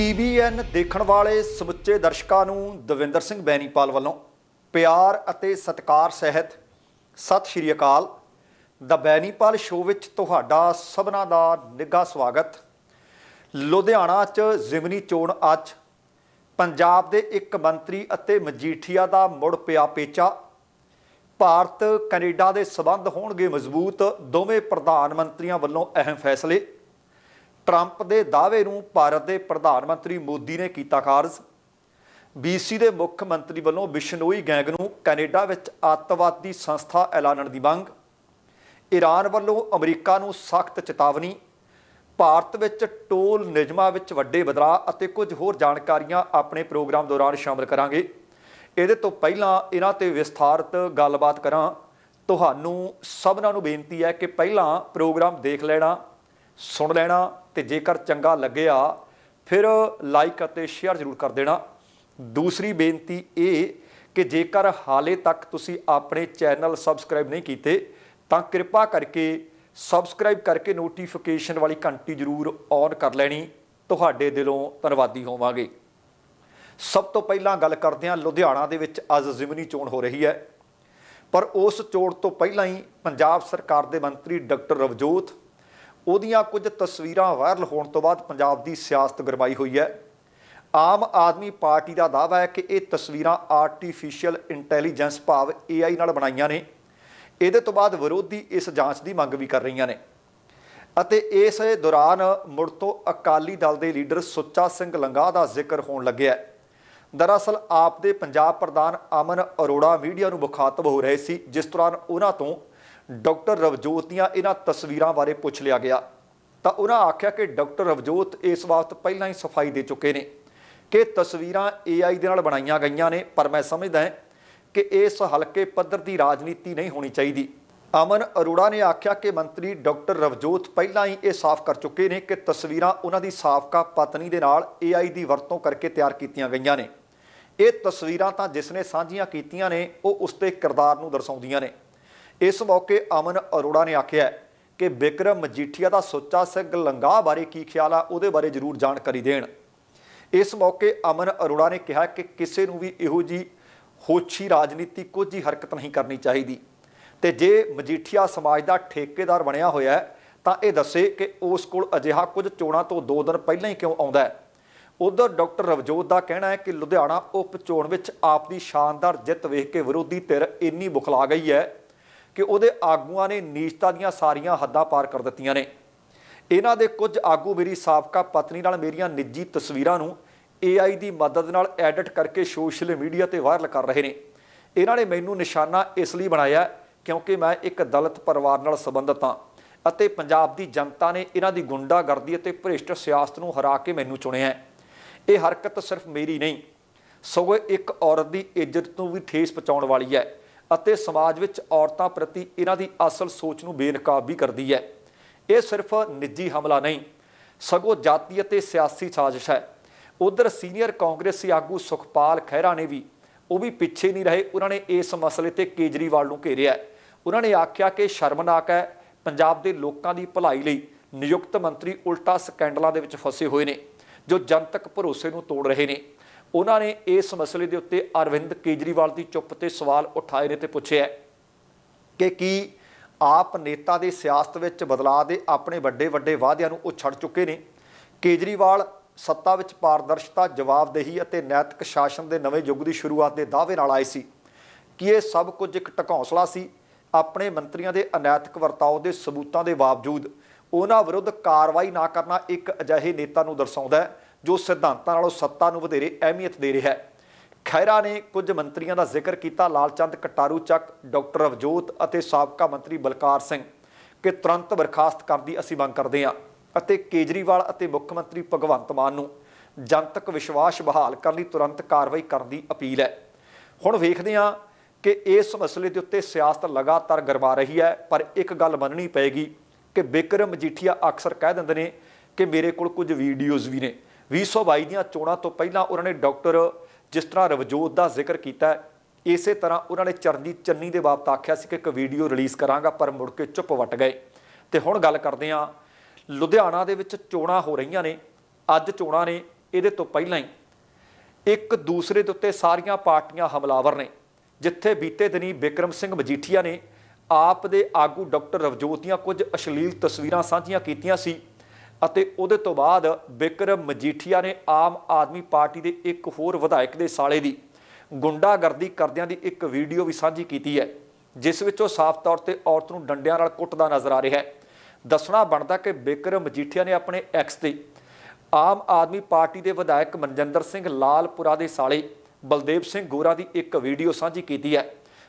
TVN ਦੇਖਣ ਵਾਲੇ ਸਮੁੱਚੇ ਦਰਸ਼ਕਾਂ ਨੂੰ ਦਵਿੰਦਰ ਸਿੰਘ ਬੈਨੀਪਾਲ ਵੱਲੋਂ ਪਿਆਰ ਅਤੇ ਸਤਿਕਾਰ ਸਹਿਤ ਸਤਿ ਸ਼੍ਰੀ ਅਕਾਲ। ਦਾ ਬੈਨੀਪਾਲ ਸ਼ੋਅ ਵਿੱਚ ਤੁਹਾਡਾ ਸਭਨਾ ਦਾ ਨਿੱਘਾ ਸਵਾਗਤ। ਲੁਧਿਆਣਾ 'ਚ ਜ਼ਿਮਨੀ ਚੋਣ ਅੱਜ। ਪੰਜਾਬ ਦੇ ਇੱਕ ਮੰਤਰੀ ਅਤੇ ਮਜੀਠੀਆ ਦਾ ਮੁੜ ਪਿਆ ਪੇਚਾ। ਭਾਰਤ ਕੈਨੇਡਾ ਦੇ ਸਬੰਧ ਹੋਣਗੇ ਮਜ਼ਬੂਤ। ਦੋਵੇਂ ਪ੍ਰਧਾਨ ਮੰਤਰੀਆਂ ਵੱਲੋਂ ਅਹਿਮ ਫੈਸਲੇ। ਟਰੰਪ ਦੇ ਦਾਅਵੇ ਨੂੰ ਭਾਰਤ ਦੇ ਪ੍ਰਧਾਨ ਮੰਤਰੀ ਮੋਦੀ ਨੇ ਕੀਤਾ ਖਾਰਜ। ਬੀਸੀ ਦੇ ਮੁੱਖ ਮੰਤਰੀ ਵੱਲੋਂ ਬਿਸ਼ਨੋਈ ਗੈਂਗ ਨੂੰ ਕੈਨੇਡਾ ਵਿੱਚ ਅੱਤਵਾਦੀ ਸੰਸਥਾ ਐਲਾਨਣ ਦੀ ਮੰਗ। ਈਰਾਨ ਵੱਲੋਂ ਅਮਰੀਕਾ ਨੂੰ ਸਖਤ ਚੇਤਾਵਨੀ। ਭਾਰਤ ਵਿੱਚ ਟੋਲ ਨਿਯਮਾਂ ਵਿੱਚ ਵੱਡੇ ਬਦਲਾਅ ਅਤੇ ਕੁਝ ਹੋਰ ਜਾਣਕਾਰੀਆਂ ਆਪਣੇ ਪ੍ਰੋਗਰਾਮ ਦੌਰਾਨ ਸ਼ਾਮਲ ਕਰਾਂਗੇ। ਇਹਦੇ ਤੋਂ ਪਹਿਲਾਂ ਇਹਨਾਂ ਤੇ ਵਿਸਥਾਰਤ ਗੱਲਬਾਤ ਕਰਾਂ। ਤੁਹਾਨੂੰ ਸਭਨਾਂ ਨੂੰ ਬੇਨਤੀ ਹੈ ਕਿ ਪਹਿਲਾਂ ਪ੍ਰੋਗਰਾਮ ਦੇਖ ਲੈਣਾ, ਸੁਣ ਲੈਣਾ ਤੇ ਜੇਕਰ ਚੰਗਾ ਲੱਗਿਆ, ਫਿਰ ਲਾਈਕ ਅਤੇ ਸ਼ੇਅਰ ਜ਼ਰੂਰ ਕਰ ਦੇਣਾ। ਦੂਸਰੀ ਬੇਨਤੀ ਇਹ ਕਿ ਜੇਕਰ ਹਾਲੇ ਤੱਕ ਤੁਸੀਂ ਆਪਣੇ ਚੈਨਲ ਸਬਸਕ੍ਰਾਈਬ ਨਹੀਂ ਕੀਤੇ, ਤਾਂ ਕਿਰਪਾ ਕਰਕੇ ਸਬਸਕ੍ਰਾਈਬ ਕਰਕੇ ਨੋਟੀਫਿਕੇਸ਼ਨ ਵਾਲੀ ਘੰਟੀ ਜ਼ਰੂਰ ਔਨ ਕਰ ਲੈਣੀ। ਤੁਹਾਡੇ ਦਿਲੋਂ ਧੰਨਵਾਦੀ ਹੋਵਾਂਗੇ। ਸਭ ਤੋਂ ਪਹਿਲਾਂ ਗੱਲ ਕਰਦੇ ਹਾਂ, ਲੁਧਿਆਣਾ ਦੇ ਵਿੱਚ ਅੱਜ ਜ਼ਿਮਨੀ ਚੋਣ ਹੋ ਰਹੀ ਹੈ। ਪਰ ਉਸ ਚੋਣ ਤੋਂ ਪਹਿਲਾਂ ਹੀ ਪੰਜਾਬ ਸਰਕਾਰ ਦੇ ਮੰਤਰੀ ਡਾਕਟਰ ਰਵਜੋਤ ਉਹਦੀਆਂ ਕੁਝ ਤਸਵੀਰਾਂ ਵਾਇਰਲ ਹੋਣ ਤੋਂ ਬਾਅਦ ਪੰਜਾਬ ਦੀ ਸਿਆਸਤ ਗਰਮਾਈ ਹੋਈ ਹੈ। ਆਮ ਆਦਮੀ ਪਾਰਟੀ ਦਾ ਦਾਅਵਾ ਹੈ ਕਿ ਇਹ ਤਸਵੀਰਾਂ ਆਰਟੀਫੀਸ਼ੀਅਲ ਇੰਟੈਲੀਜੈਂਸ ਭਾਵ AI ਨਾਲ ਬਣਾਈਆਂ ਨੇ। ਇਹਦੇ ਤੋਂ ਬਾਅਦ ਵਿਰੋਧੀ ਇਸ ਜਾਂਚ ਦੀ ਮੰਗ ਵੀ ਕਰ ਰਹੀਆਂ ਨੇ। ਅਤੇ ਇਸ ਦੌਰਾਨ ਮੁੜ ਤੋਂ ਅਕਾਲੀ ਦਲ ਦੇ ਲੀਡਰ ਸੁੱਚਾ ਸਿੰਘ ਲੰਗਾ ਦਾ ਜ਼ਿਕਰ ਹੋਣ ਲੱਗਿਆ ਦਰਅਸਲ ਆਪ ਦੇ ਪੰਜਾਬ ਪ੍ਰਧਾਨ ਅਮਨ ਅਰੋੜਾ ਮੀਡੀਆ ਨੂੰ ਮੁਖਾਤਬ ਹੋ ਰਹੇ ਸੀ, ਜਿਸ ਦੌਰਾਨ ਉਹਨਾਂ ਤੋਂ ਡਾਕਟਰ ਰਵਜੋਤ ਦੀਆਂ ਇਹਨਾਂ ਤਸਵੀਰਾਂ ਬਾਰੇ ਪੁੱਛ ਲਿਆ ਗਿਆ। ਤਾਂ ਉਹਨਾਂ ਆਖਿਆ ਕਿ ਡਾਕਟਰ ਰਵਜੋਤ ਇਸ ਵਾਸਤੇ ਪਹਿਲਾਂ ਹੀ ਸਫ਼ਾਈ ਦੇ ਚੁੱਕੇ ਨੇ ਕਿ ਤਸਵੀਰਾਂ AI ਦੇ ਨਾਲ ਬਣਾਈਆਂ ਗਈਆਂ ਨੇ, ਪਰ ਮੈਂ ਸਮਝਦਾ ਹਾਂ ਕਿ ਇਸ ਹਲਕੇ ਪੱਧਰ ਦੀ ਰਾਜਨੀਤੀ ਨਹੀਂ ਹੋਣੀ ਚਾਹੀਦੀ। ਅਮਨ ਅਰੋੜਾ ਨੇ ਆਖਿਆ ਕਿ ਮੰਤਰੀ ਡਾਕਟਰ ਰਵਜੋਤ ਪਹਿਲਾਂ ਹੀ ਇਹ ਸਾਫ਼ ਕਰ ਚੁੱਕੇ ਨੇ ਕਿ ਤਸਵੀਰਾਂ ਉਹਨਾਂ ਦੀ ਸਾਬਕਾ ਪਤਨੀ ਦੇ ਨਾਲ AI ਦੀ ਵਰਤੋਂ ਕਰਕੇ ਤਿਆਰ ਕੀਤੀਆਂ ਗਈਆਂ ਨੇ। ਇਹ ਤਸਵੀਰਾਂ ਤਾਂ ਜਿਸ ਨੇ ਸਾਂਝੀਆਂ ਕੀਤੀਆਂ ਨੇ, ਉਹ ਉਸ ਦੇ ਕਿਰਦਾਰ ਨੂੰ ਦਰਸਾਉਂਦੀਆਂ ਨੇ। ਇਸ ਮੌਕੇ ਅਮਨ ਅਰੋੜਾ ਨੇ ਆਖਿਆ ਕਿ ਬਿਕਰਮ ਮਜੀਠੀਆ ਦਾ ਸੁੱਚਾ ਸਿੰਘ ਲੰਗਾ ਬਾਰੇ ਕੀ ਖਿਆਲ ਆ, ਉਹਦੇ ਬਾਰੇ ਜ਼ਰੂਰ ਜਾਣਕਾਰੀ ਦੇਣ। ਇਸ ਮੌਕੇ ਅਮਨ ਅਰੋੜਾ ਨੇ ਕਿਹਾ ਕਿ ਕਿਸੇ ਨੂੰ ਵੀ ਇਹੋ ਜੀ ਹੋਛੀ ਰਾਜਨੀਤੀ ਕੁਝ ਹੀ ਹਰਕਤ ਨਹੀਂ ਕਰਨੀ ਚਾਹੀਦੀ। ਤੇ ਜੇ ਮਜੀਠੀਆ ਸਮਾਜ ਦਾ ਠੇਕੇਦਾਰ ਬਣਿਆ ਹੋਇਆ ਹੈ, ਤਾਂ ਇਹ ਦੱਸੇ ਕਿ ਉਸ ਕੋਲ ਅਜਿਹਾ ਕੁਝ ਚੋਣਾਂ ਤੋਂ 2 ਦਿਨ ਪਹਿਲਾਂ ਹੀ ਕਿਉਂ ਆਉਂਦਾ ਹੈ। ਉਧਰ ਡਾਕਟਰ ਰਵਜੋਤ ਦਾ ਕਹਿਣਾ ਹੈ ਕਿ ਲੁਧਿਆਣਾ ਉਪ ਚੋਣ ਵਿੱਚ ਆਪ ਦੀ ਸ਼ਾਨਦਾਰ ਜਿੱਤ ਵੇਖ ਕੇ ਵਿਰੋਧੀ ਧਿਰ ਇੰਨੀ ਬੁਖਲਾ ਗਈ ਹੈ ਕਿ ਉਹਦੇ ਆਗੂਆਂ ਨੇ ਨੀਚਤਾ ਦੀਆਂ ਸਾਰੀਆਂ ਹੱਦਾਂ ਪਾਰ ਕਰ ਦਿੱਤੀਆਂ ਨੇ। ਇਹਨਾਂ ਦੇ ਕੁਝ ਆਗੂ ਮੇਰੀ ਸਾਬਕਾ ਪਤਨੀ ਨਾਲ ਮੇਰੀਆਂ ਨਿੱਜੀ ਤਸਵੀਰਾਂ ਨੂੰ AI ਦੀ ਮਦਦ ਨਾਲ ਐਡਿਟ ਕਰਕੇ ਸੋਸ਼ਲ ਮੀਡੀਆ ਤੇ ਵਾਇਰਲ ਕਰ ਰਹੇ ਨੇ। ਇਹਨਾਂ ਨੇ ਮੈਨੂੰ ਨਿਸ਼ਾਨਾ ਇਸ ਲਈ ਬਣਾਇਆ ਕਿਉਂਕਿ ਮੈਂ ਇੱਕ ਦਲਿਤ ਪਰਿਵਾਰ ਨਾਲ ਸੰਬੰਧਿਤ ਹਾਂ ਅਤੇ ਪੰਜਾਬ ਦੀ ਜਨਤਾ ਨੇ ਇਹਨਾਂ ਦੀ ਗੁੰਡਾਗਰਦੀ ਅਤੇ ਭ੍ਰਿਸ਼ਟ ਸਿਆਸਤ ਨੂੰ ਹਰਾ ਕੇ ਮੈਨੂੰ ਚੁਣਿਆ ਹੈ। ਇਹ ਹਰਕਤ ਸਿਰਫ ਮੇਰੀ ਨਹੀਂ, ਸਗੋਂ ਇੱਕ ਔਰਤ ਦੀ ਇੱਜ਼ਤ ਨੂੰ ਵੀ ਠੇਸ ਪਹੁੰਚਾਉਣ ਵਾਲੀ ਹੈ। ਅਤੇ ਸਮਾਜ ਵਿੱਚ ਔਰਤਾਂ ਪ੍ਰਤੀ ਇਹਨਾਂ ਦੀ ਅਸਲ ਸੋਚ ਨੂੰ ਬੇਨਕਾਬ ਵੀ ਕਰਦੀ ਹੈ। ਇਹ ਸਿਰਫ ਨਿੱਜੀ ਹਮਲਾ ਨਹੀਂ, ਸਗੋਂ ਜਾਤੀ ਅਤੇ ਸਿਆਸੀ ਸਾਜ਼ਿਸ਼ ਹੈ। ਉਧਰ ਸੀਨੀਅਰ ਕਾਂਗਰਸੀ ਆਗੂ ਸੁਖਪਾਲ ਖਹਿਰਾ ਨੇ ਵੀ, ਉਹ ਵੀ ਪਿੱਛੇ ਨਹੀਂ ਰਹੇ, ਉਹਨਾਂ ਨੇ ਇਸ ਮਸਲੇ ਤੇ ਕੇਜਰੀਵਾਲ ਨੂੰ ਘੇਰਿਆ। ਉਹਨਾਂ ਨੇ ਆਖਿਆ ਕਿ ਸ਼ਰਮਨਾਕ ਹੈ, ਪੰਜਾਬ ਦੇ ਲੋਕਾਂ ਦੀ ਭਲਾਈ ਲਈ ਨਿਯੁਕਤ ਮੰਤਰੀ ਉਲਟਾ ਸਕੈਂਡਲਾਂ ਦੇ ਵਿੱਚ ਫਸੇ ਹੋਏ ਨੇ, ਜੋ ਜਨਤਕ ਭਰੋਸੇ ਨੂੰ ਤੋੜ ਰਹੇ ਨੇ। ਉਹਨਾਂ ਨੇ ਇਸ ਮਸਲੇ ਦੇ ਉੱਤੇ ਅਰਵਿੰਦ ਕੇਜਰੀਵਾਲ ਦੀ ਚੁੱਪ ਤੇ ਸਵਾਲ ਉਠਾਏ ਨੇ ਤੇ ਪੁੱਛਿਆ ਕਿ ਕੀ ਆਪ ਨੇਤਾ ਦੇ ਸਿਆਸਤ ਵਿੱਚ ਬਦਲਾਅ ਦੇ ਆਪਣੇ ਵੱਡੇ ਵੱਡੇ ਵਾਅਦਿਆਂ ਨੂੰ ਉਹ ਛੱਡ ਚੁੱਕੇ ਨੇ? ਕੇਜਰੀਵਾਲ ਸੱਤਾ ਵਿੱਚ ਪਾਰਦਰਸ਼ਤਾ, ਜਵਾਬਦੇਹੀ ਅਤੇ ਨੈਤਿਕ ਸ਼ਾਸਨ ਦੇ ਨਵੇਂ ਯੁੱਗ ਦੀ ਸ਼ੁਰੂਆਤ ਦੇ ਦਾਅਵੇ ਨਾਲ ਆਏ ਸੀ। ਕਿ ਇਹ ਸਭ ਕੁਝ ਇੱਕ ਟਕੌਂਸਲਾ ਸੀ? ਆਪਣੇ ਮੰਤਰੀਆਂ ਦੇ ਅਨੈਤਿਕ ਵਰਤਾਓ ਦੇ ਸਬੂਤਾਂ ਦੇ ਬਾਵਜੂਦ ਉਹਨਾਂ ਵਿਰੁੱਧ ਕਾਰਵਾਈ ਨਾ ਕਰਨਾ ਇੱਕ ਅਜਿਹੇ ਨੇਤਾ ਨੂੰ ਦਰਸਾਉਂਦਾ ਹੈ ਜੋ ਸਿਧਾਂਤਾਂ ਨਾਲੋਂ ਸੱਤਾ ਨੂੰ ਵਧੇਰੇ ਅਹਿਮੀਅਤ ਦੇ ਰਿਹਾ ਹੈ। ਖੈਰਾ ਨੇ ਕੁਝ ਮੰਤਰੀਆਂ ਦਾ ਜ਼ਿਕਰ ਕੀਤਾ ਲਾਲਚੰਦ ਕਟਾਰੂ ਚੱਕ, ਡਾਕਟਰ ਅਵਜੋਤ ਅਤੇ ਸਾਬਕਾ ਮੰਤਰੀ ਬਲਕਾਰ ਸਿੰਘ, ਕਿ ਤੁਰੰਤ ਬਰਖਾਸਤ ਕਰਨ ਦੀ ਅਸੀਂ ਮੰਗ ਕਰਦੇ ਹਾਂ ਅਤੇ ਕੇਜਰੀਵਾਲ ਅਤੇ ਮੁੱਖ ਮੰਤਰੀ ਭਗਵੰਤ ਮਾਨ ਨੂੰ ਜਨਤਕ ਵਿਸ਼ਵਾਸ ਬਹਾਲ ਕਰਨ ਲਈ ਤੁਰੰਤ ਕਾਰਵਾਈ ਕਰਨ ਦੀ ਅਪੀਲ ਹੈ। ਹੁਣ ਵੇਖਦੇ ਹਾਂ ਕਿ ਇਸ ਮਸਲੇ ਦੇ ਉੱਤੇ ਸਿਆਸਤ ਲਗਾਤਾਰ ਗਰਮਾ ਰਹੀ ਹੈ, ਪਰ ਇੱਕ ਗੱਲ ਮੰਨਣੀ ਪਏਗੀ ਕਿ ਬਿਕਰਮ ਮਜੀਠੀਆ ਅਕਸਰ ਕਹਿ ਦਿੰਦੇ ਨੇ ਕਿ ਮੇਰੇ ਕੋਲ ਕੁਝ ਵੀਡੀਓਜ਼ ਵੀ ਨੇ। 2022 ਦੀਆਂ ਚੋਣਾਂ ਤੋਂ ਪਹਿਲਾਂ ਉਹਨਾਂ ਨੇ ਡਾਕਟਰ ਜਿਸ ਤਰ੍ਹਾਂ ਰਵਜੋਤ ਦਾ ਜ਼ਿਕਰ ਕੀਤਾ ਇਸੇ ਤਰ੍ਹਾਂ ਉਹਨਾਂ ਨੇ ਚਰਨਜੀਤ ਚੰਨੀ ਦੇ ਬਾਬਤ ਆਖਿਆ ਸੀ ਕਿ ਇੱਕ ਵੀਡੀਓ ਰਿਲੀਜ਼ ਕਰਾਂਗਾ, ਪਰ ਮੁੜ ਕੇ ਚੁੱਪ ਵੱਟ ਗਏ। ਤੇ ਹੁਣ ਗੱਲ ਕਰਦੇ ਹਾਂ, ਲੁਧਿਆਣਾ ਦੇ ਵਿੱਚ ਚੋਣਾਂ ਹੋ ਰਹੀਆਂ ਨੇ, ਅੱਜ ਚੋਣਾਂ ਨੇ, ਇਹਦੇ ਤੋਂ ਪਹਿਲਾਂ ਹੀ ਇੱਕ ਦੂਸਰੇ ਦੇ ਉੱਤੇ ਸਾਰੀਆਂ ਪਾਰਟੀਆਂ ਹਮਲਾਵਰ ਨੇ, ਜਿੱਥੇ ਬੀਤੇ ਦਿਨੀ ਬਿਕਰਮ ਸਿੰਘ ਮਜੀਠੀਆ ਨੇ ਆਪ ਦੇ ਆਗੂ ਡਾਕਟਰ ਰਵਜੋਤ ਦੀਆਂ ਕੁਝ ਅਸ਼ਲੀਲ ਤਸਵੀਰਾਂ ਸਾਂਝੀਆਂ ਕੀਤੀਆਂ ਸੀ। ਅਤੇ ਉਹਦੇ ਤੋਂ ਬਾਅਦ ਬਿਕਰਮ ਮਜੀਠੀਆ ਨੇ ਆਮ ਆਦਮੀ ਪਾਰਟੀ ਦੇ ਇੱਕ ਹੋਰ ਵਿਧਾਇਕ ਦੇ ਸਾਲੇ ਦੀ ਗੁੰਡਾਗਰਦੀ ਕਰਦਿਆਂ ਦੀ ਇੱਕ ਵੀਡੀਓ ਵੀ ਸਾਂਝੀ ਕੀਤੀ ਹੈ, ਜਿਸ ਵਿੱਚ ਉਹ ਸਾਫ਼ ਤੌਰ ਤੇ ਔਰਤ ਨੂੰ ਡੰਡਿਆਂ ਨਾਲ ਕੁੱਟਦਾ ਨਜ਼ਰ ਆ ਰਿਹਾ ਹੈ। ਦੱਸਣਾ ਬਣਦਾ ਕਿ ਬਿਕਰਮ ਮਜੀਠੀਆ ਨੇ ਆਪਣੇ ਐਕਸ ਤੇ ਆਮ ਆਦਮੀ ਪਾਰਟੀ ਦੇ ਵਿਧਾਇਕ ਮਨਜਿੰਦਰ ਸਿੰਘ ਲਾਲਪੁਰਾ ਦੇ ਸਾਲੇ ਬਲਦੇਵ ਸਿੰਘ ਗੋਰਾ ਦੀ ਇੱਕ ਵੀਡੀਓ ਸਾਂਝੀ ਕੀਤੀ ਹੈ,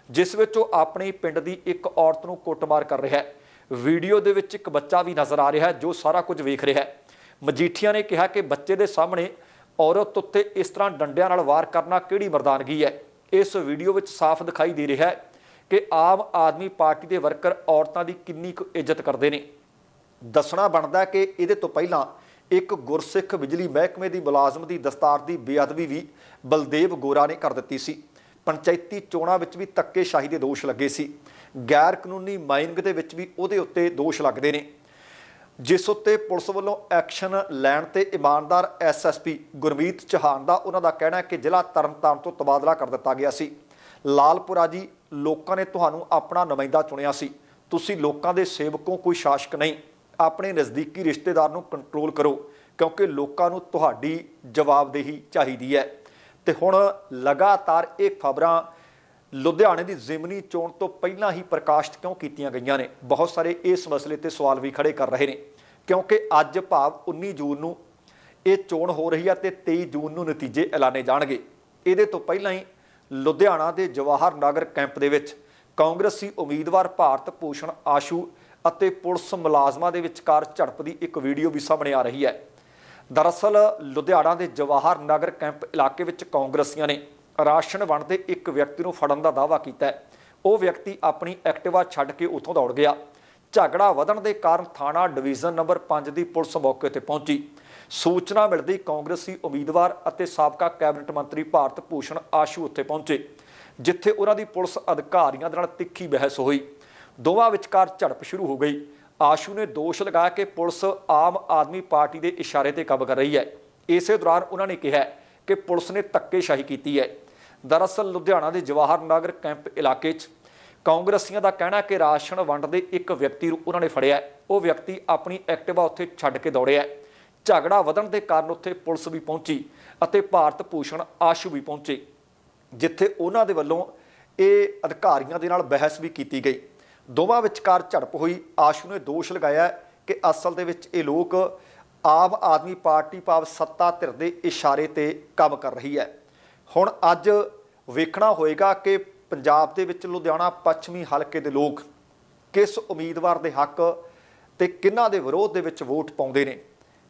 ਜਿਸ ਵਿੱਚ ਉਹ ਆਪਣੇ ਪਿੰਡ ਦੀ ਇੱਕ ਔਰਤ ਨੂੰ ਕੁੱਟਮਾਰ ਕਰ ਰਿਹਾ ਹੈ। ਵੀਡੀਓ ਦੇ ਵਿੱਚ ਇੱਕ ਬੱਚਾ ਵੀ ਨਜ਼ਰ ਆ ਰਿਹਾ ਹੈ, ਜੋ ਸਾਰਾ ਕੁਝ ਵੇਖ ਰਿਹਾ ਹੈ। ਮਜੀਠੀਆ ਨੇ ਕਿਹਾ ਕਿ ਬੱਚੇ ਦੇ ਸਾਹਮਣੇ ਔਰਤ ਉੱਤੇ ਇਸ ਤਰ੍ਹਾਂ ਡੰਡਿਆਂ ਨਾਲ ਵਾਰ ਕਰਨਾ ਕਿਹੜੀ ਮਰਦਾਨਗੀ ਹੈ? ਇਸ ਵੀਡੀਓ ਵਿੱਚ ਸਾਫ਼ ਦਿਖਾਈ ਦੇ ਰਿਹਾ ਹੈ ਕਿ ਆਮ ਆਦਮੀ ਪਾਰਟੀ ਦੇ ਵਰਕਰ ਔਰਤਾਂ ਦੀ ਕਿੰਨੀ ਕੁ ਇੱਜ਼ਤ ਕਰਦੇ ਨੇ। ਦੱਸਣਾ ਬਣਦਾ ਕਿ ਇਹਦੇ ਤੋਂ ਪਹਿਲਾਂ ਇੱਕ ਗੁਰਸਿੱਖ ਬਿਜਲੀ ਮਹਿਕਮੇ ਦੀ ਮੁਲਾਜ਼ਮ ਦੀ ਦਸਤਾਰ ਦੀ ਬੇਅਦਬੀ ਵੀ ਬਲਦੇਵ ਗੋਰਾ ਨੇ ਕਰ ਦਿੱਤੀ ਸੀ। ਪੰਚਾਇਤੀ ਚੋਣਾਂ ਵਿੱਚ ਵੀ ਧੱਕੇਸ਼ਾਹੀ ਦੇ ਦੋਸ਼ ਲੱਗੇ ਸੀ। ਗੈਰ ਕਾਨੂੰਨੀ ਮਾਈਨਿੰਗ ਦੇ ਵਿੱਚ ਵੀ ਉਹਦੇ ਉੱਤੇ ਦੋਸ਼ ਲੱਗਦੇ ਨੇ। ਜਿਸ ਉੱਤੇ ਪੁਲਿਸ ਵੱਲੋਂ ਐਕਸ਼ਨ ਲੈਣ ਤੇ ਇਮਾਨਦਾਰ ਐਸਐਸਪੀ ਗੁਰਮੀਤ ਚੌਹਾਨ ਦਾ ਉਹਨਾਂ ਦਾ ਕਹਿਣਾ ਹੈ ਕਿ ਜ਼ਿਲ੍ਹਾ ਤਰਨਤਾਰਨ ਤੋਂ ਤਬਾਦਲਾ ਕਰ ਦਿੱਤਾ ਗਿਆ ਸੀ। ਲਾਲਪੁਰਾ ਜੀ, ਲੋਕਾਂ ਨੇ ਤੁਹਾਨੂੰ ਆਪਣਾ ਨੁਮਾਇੰਦਾ ਚੁਣਿਆ ਸੀ। ਤੁਸੀਂ ਲੋਕਾਂ ਦੇ ਸੇਵਕੋਂ ਕੋਈ ਸ਼ਾਸਕ ਨਹੀਂ। ਆਪਣੇ ਨਜ਼ਦੀਕੀ ਰਿਸ਼ਤੇਦਾਰ ਨੂੰ ਕੰਟਰੋਲ ਕਰੋ, ਕਿਉਂਕਿ ਲੋਕਾਂ ਨੂੰ ਤੁਹਾਡੀ ਜਵਾਬਦੇਹੀ ਚਾਹੀਦੀ ਹੈ। ਤੇ ਹੁਣ ਲਗਾਤਾਰ ਇਹ ਖਬਰਾਂ ਲੁਧਿਆਣੇ ਦੀ ਜ਼ਿਮਨੀ ਚੋਣ ਤੋਂ ਪਹਿਲਾਂ ਹੀ ਪ੍ਰਕਾਸ਼ਿਤ ਕਿਉਂ ਕੀਤੀਆਂ ਗਈਆਂ ਨੇ? ਬਹੁਤ ਸਾਰੇ ਇਸ ਮਸਲੇ ਤੇ ਸਵਾਲ ਵੀ ਖੜੇ ਕਰ ਰਹੇ ਨੇ। ਕਿਉਂਕਿ ਅੱਜ ਭਾਵ 19 ਜੂਨ ਨੂੰ ਇਹ ਚੋਣ ਹੋ ਰਹੀ ਹੈ ਤੇ 23 ਜੂਨ ਨੂੰ ਨਤੀਜੇ ਐਲਾਨੇ ਜਾਣਗੇ। ਇਹਦੇ ਤੋਂ ਪਹਿਲਾਂ ਹੀ ਲੁਧਿਆਣਾ ਦੇ ਜਵਾਹਰ ਨਗਰ ਕੈਂਪ ਦੇ ਵਿੱਚ ਕਾਂਗਰਸੀ ਉਮੀਦਵਾਰ ਭਾਰਤ ਭੂਸ਼ਣ ਆਸ਼ੂ ਅਤੇ ਪੁਲਿਸ ਮੁਲਾਜ਼ਮਾਂ ਦੇ ਵਿਚਕਾਰ ਝੜਪ ਦੀ ਇੱਕ ਵੀਡੀਓ ਵੀ ਸਾਹਮਣੇ ਆ ਰਹੀ ਹੈ। ਦਰਅਸਲ ਲੁਧਿਆਣਾ ਦੇ ਜਵਾਹਰ ਨਗਰ ਕੈਂਪ ਇਲਾਕੇ ਵਿੱਚ ਕਾਂਗਰਸੀਆਂ ਨੇ ਰਾਸ਼ਨ ਵੰਡਦੇ ਇੱਕ ਵਿਅਕਤੀ ਨੂੰ ਫੜਨ ਦਾ ਦਾਅਵਾ ਕੀਤਾ ਉਹ ਵਿਅਕਤੀ ਆਪਣੀ ਐਕਟਿਵਾ ਛੱਡ ਕੇ ਉੱਥੋਂ ਦੌੜ ਗਿਆ। ਝਗੜਾ ਵਧਣ ਦੇ ਕਾਰਨ ਥਾਣਾ ਡਿਵੀਜ਼ਨ ਨੰਬਰ 5 ਦੀ ਪੁਲਿਸ ਮੌਕੇ ਤੇ ਪਹੁੰਚੀ। ਸੂਚਨਾ ਮਿਲਦੀ ਕਾਂਗਰਸੀ ਉਮੀਦਵਾਰ ਅਤੇ ਸਾਬਕਾ ਕੈਬਨਿਟ ਮੰਤਰੀ ਭਾਰਤ ਭੂਸ਼ਣ ਆਸ਼ੂ ਉੱਥੇ ਪਹੁੰਚੇ, ਜਿੱਥੇ ਉਹਨਾਂ ਦੀ ਪੁਲਿਸ ਅਧਿਕਾਰੀਆਂ ਦੇ ਨਾਲ ਤਿੱਖੀ ਬਹਿਸ ਹੋਈ। ਦੋਵਾਂ ਵਿਚਕਾਰ ਝੜਪ ਸ਼ੁਰੂ ਹੋ ਗਈ। ਆਸ਼ੂ ਨੇ ਦੋਸ਼ ਲਗਾਇਆ ਕਿ ਪੁਲਿਸ ਆਮ ਆਦਮੀ ਪਾਰਟੀ ਦੇ ਇਸ਼ਾਰੇ ਤੇ ਕੰਮ ਕਰ ਰਹੀ ਹੈ। ਇਸੇ ਦੌਰਾਨ ਉਹਨਾਂ ਨੇ ਕਿਹਾ ਕਿ ਪੁਲਿਸ ਨੇ ਧੱਕੇਸ਼ਾਹੀ ਕੀਤੀ ਹੈ। ਦਰਅਸਲ ਲੁਧਿਆਣਾ ਦੇ ਜਵਾਹਰ ਨਗਰ ਕੈਂਪ ਇਲਾਕੇ 'ਚ ਕਾਂਗਰਸੀਆਂ ਦਾ ਕਹਿਣਾ ਕਿ ਰਾਸ਼ਨ ਵੰਡਦੇ ਇੱਕ ਵਿਅਕਤੀ ਨੂੰ ਉਹਨਾਂ ਨੇ ਫੜਿਆ ਉਹ ਵਿਅਕਤੀ ਆਪਣੀ ਐਕਟਿਵਾ ਉੱਥੇ ਛੱਡ ਕੇ ਦੌੜਿਆ ਝਗੜਾ ਵਧਣ ਦੇ ਕਾਰਨ ਉੱਥੇ ਪੁਲਿਸ ਵੀ ਪਹੁੰਚੀ ਅਤੇ ਭਾਰਤ ਭੂਸ਼ਣ ਆਸ਼ੂ ਵੀ ਪਹੁੰਚੇ, ਜਿੱਥੇ ਉਹਨਾਂ ਦੇ ਵੱਲੋਂ ਇਹ ਅਧਿਕਾਰੀਆਂ ਦੇ ਨਾਲ ਬਹਿਸ ਵੀ ਕੀਤੀ ਗਈ। ਦੋਵਾਂ ਵਿਚਕਾਰ ਝੜਪ ਹੋਈ। ਆਸ਼ੂ ਨੇ ਦੋਸ਼ ਲਗਾਇਆ ਕਿ ਅਸਲ ਦੇ ਵਿੱਚ ਇਹ ਲੋਕ ਆਮ ਆਦਮੀ ਪਾਰਟੀ ਭਾਵ ਸੱਤਾ ਧਿਰ ਦੇ ਇਸ਼ਾਰੇ ਤੇ ਕੰਮ ਕਰ ਰਹੀ ਹੈ। ਹੁਣ ਅੱਜ ਵੇਖਣਾ ਹੋਏਗਾ ਕਿ ਪੰਜਾਬ ਦੇ ਵਿੱਚ ਲੁਧਿਆਣਾ ਪੱਛਮੀ ਹਲਕੇ ਦੇ ਲੋਕ ਕਿਸ ਉਮੀਦਵਾਰ ਦੇ ਹੱਕ ਤੇ ਕਿਹਨਾਂ ਦੇ ਵਿਰੋਧ ਦੇ ਵਿੱਚ ਵੋਟ ਪਾਉਂਦੇ ਨੇ।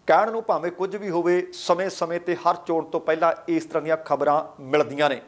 ਕਹਿਣ ਨੂੰ ਭਾਵੇਂ ਕੁਝ ਵੀ ਹੋਵੇ, ਸਮੇਂ-ਸਮੇਂ ਤੇ ਹਰ ਚੋਣ ਤੋਂ ਪਹਿਲਾਂ ਇਸ ਤਰ੍ਹਾਂ ਦੀਆਂ ਖਬਰਾਂ ਮਿਲਦੀਆਂ ਨੇ।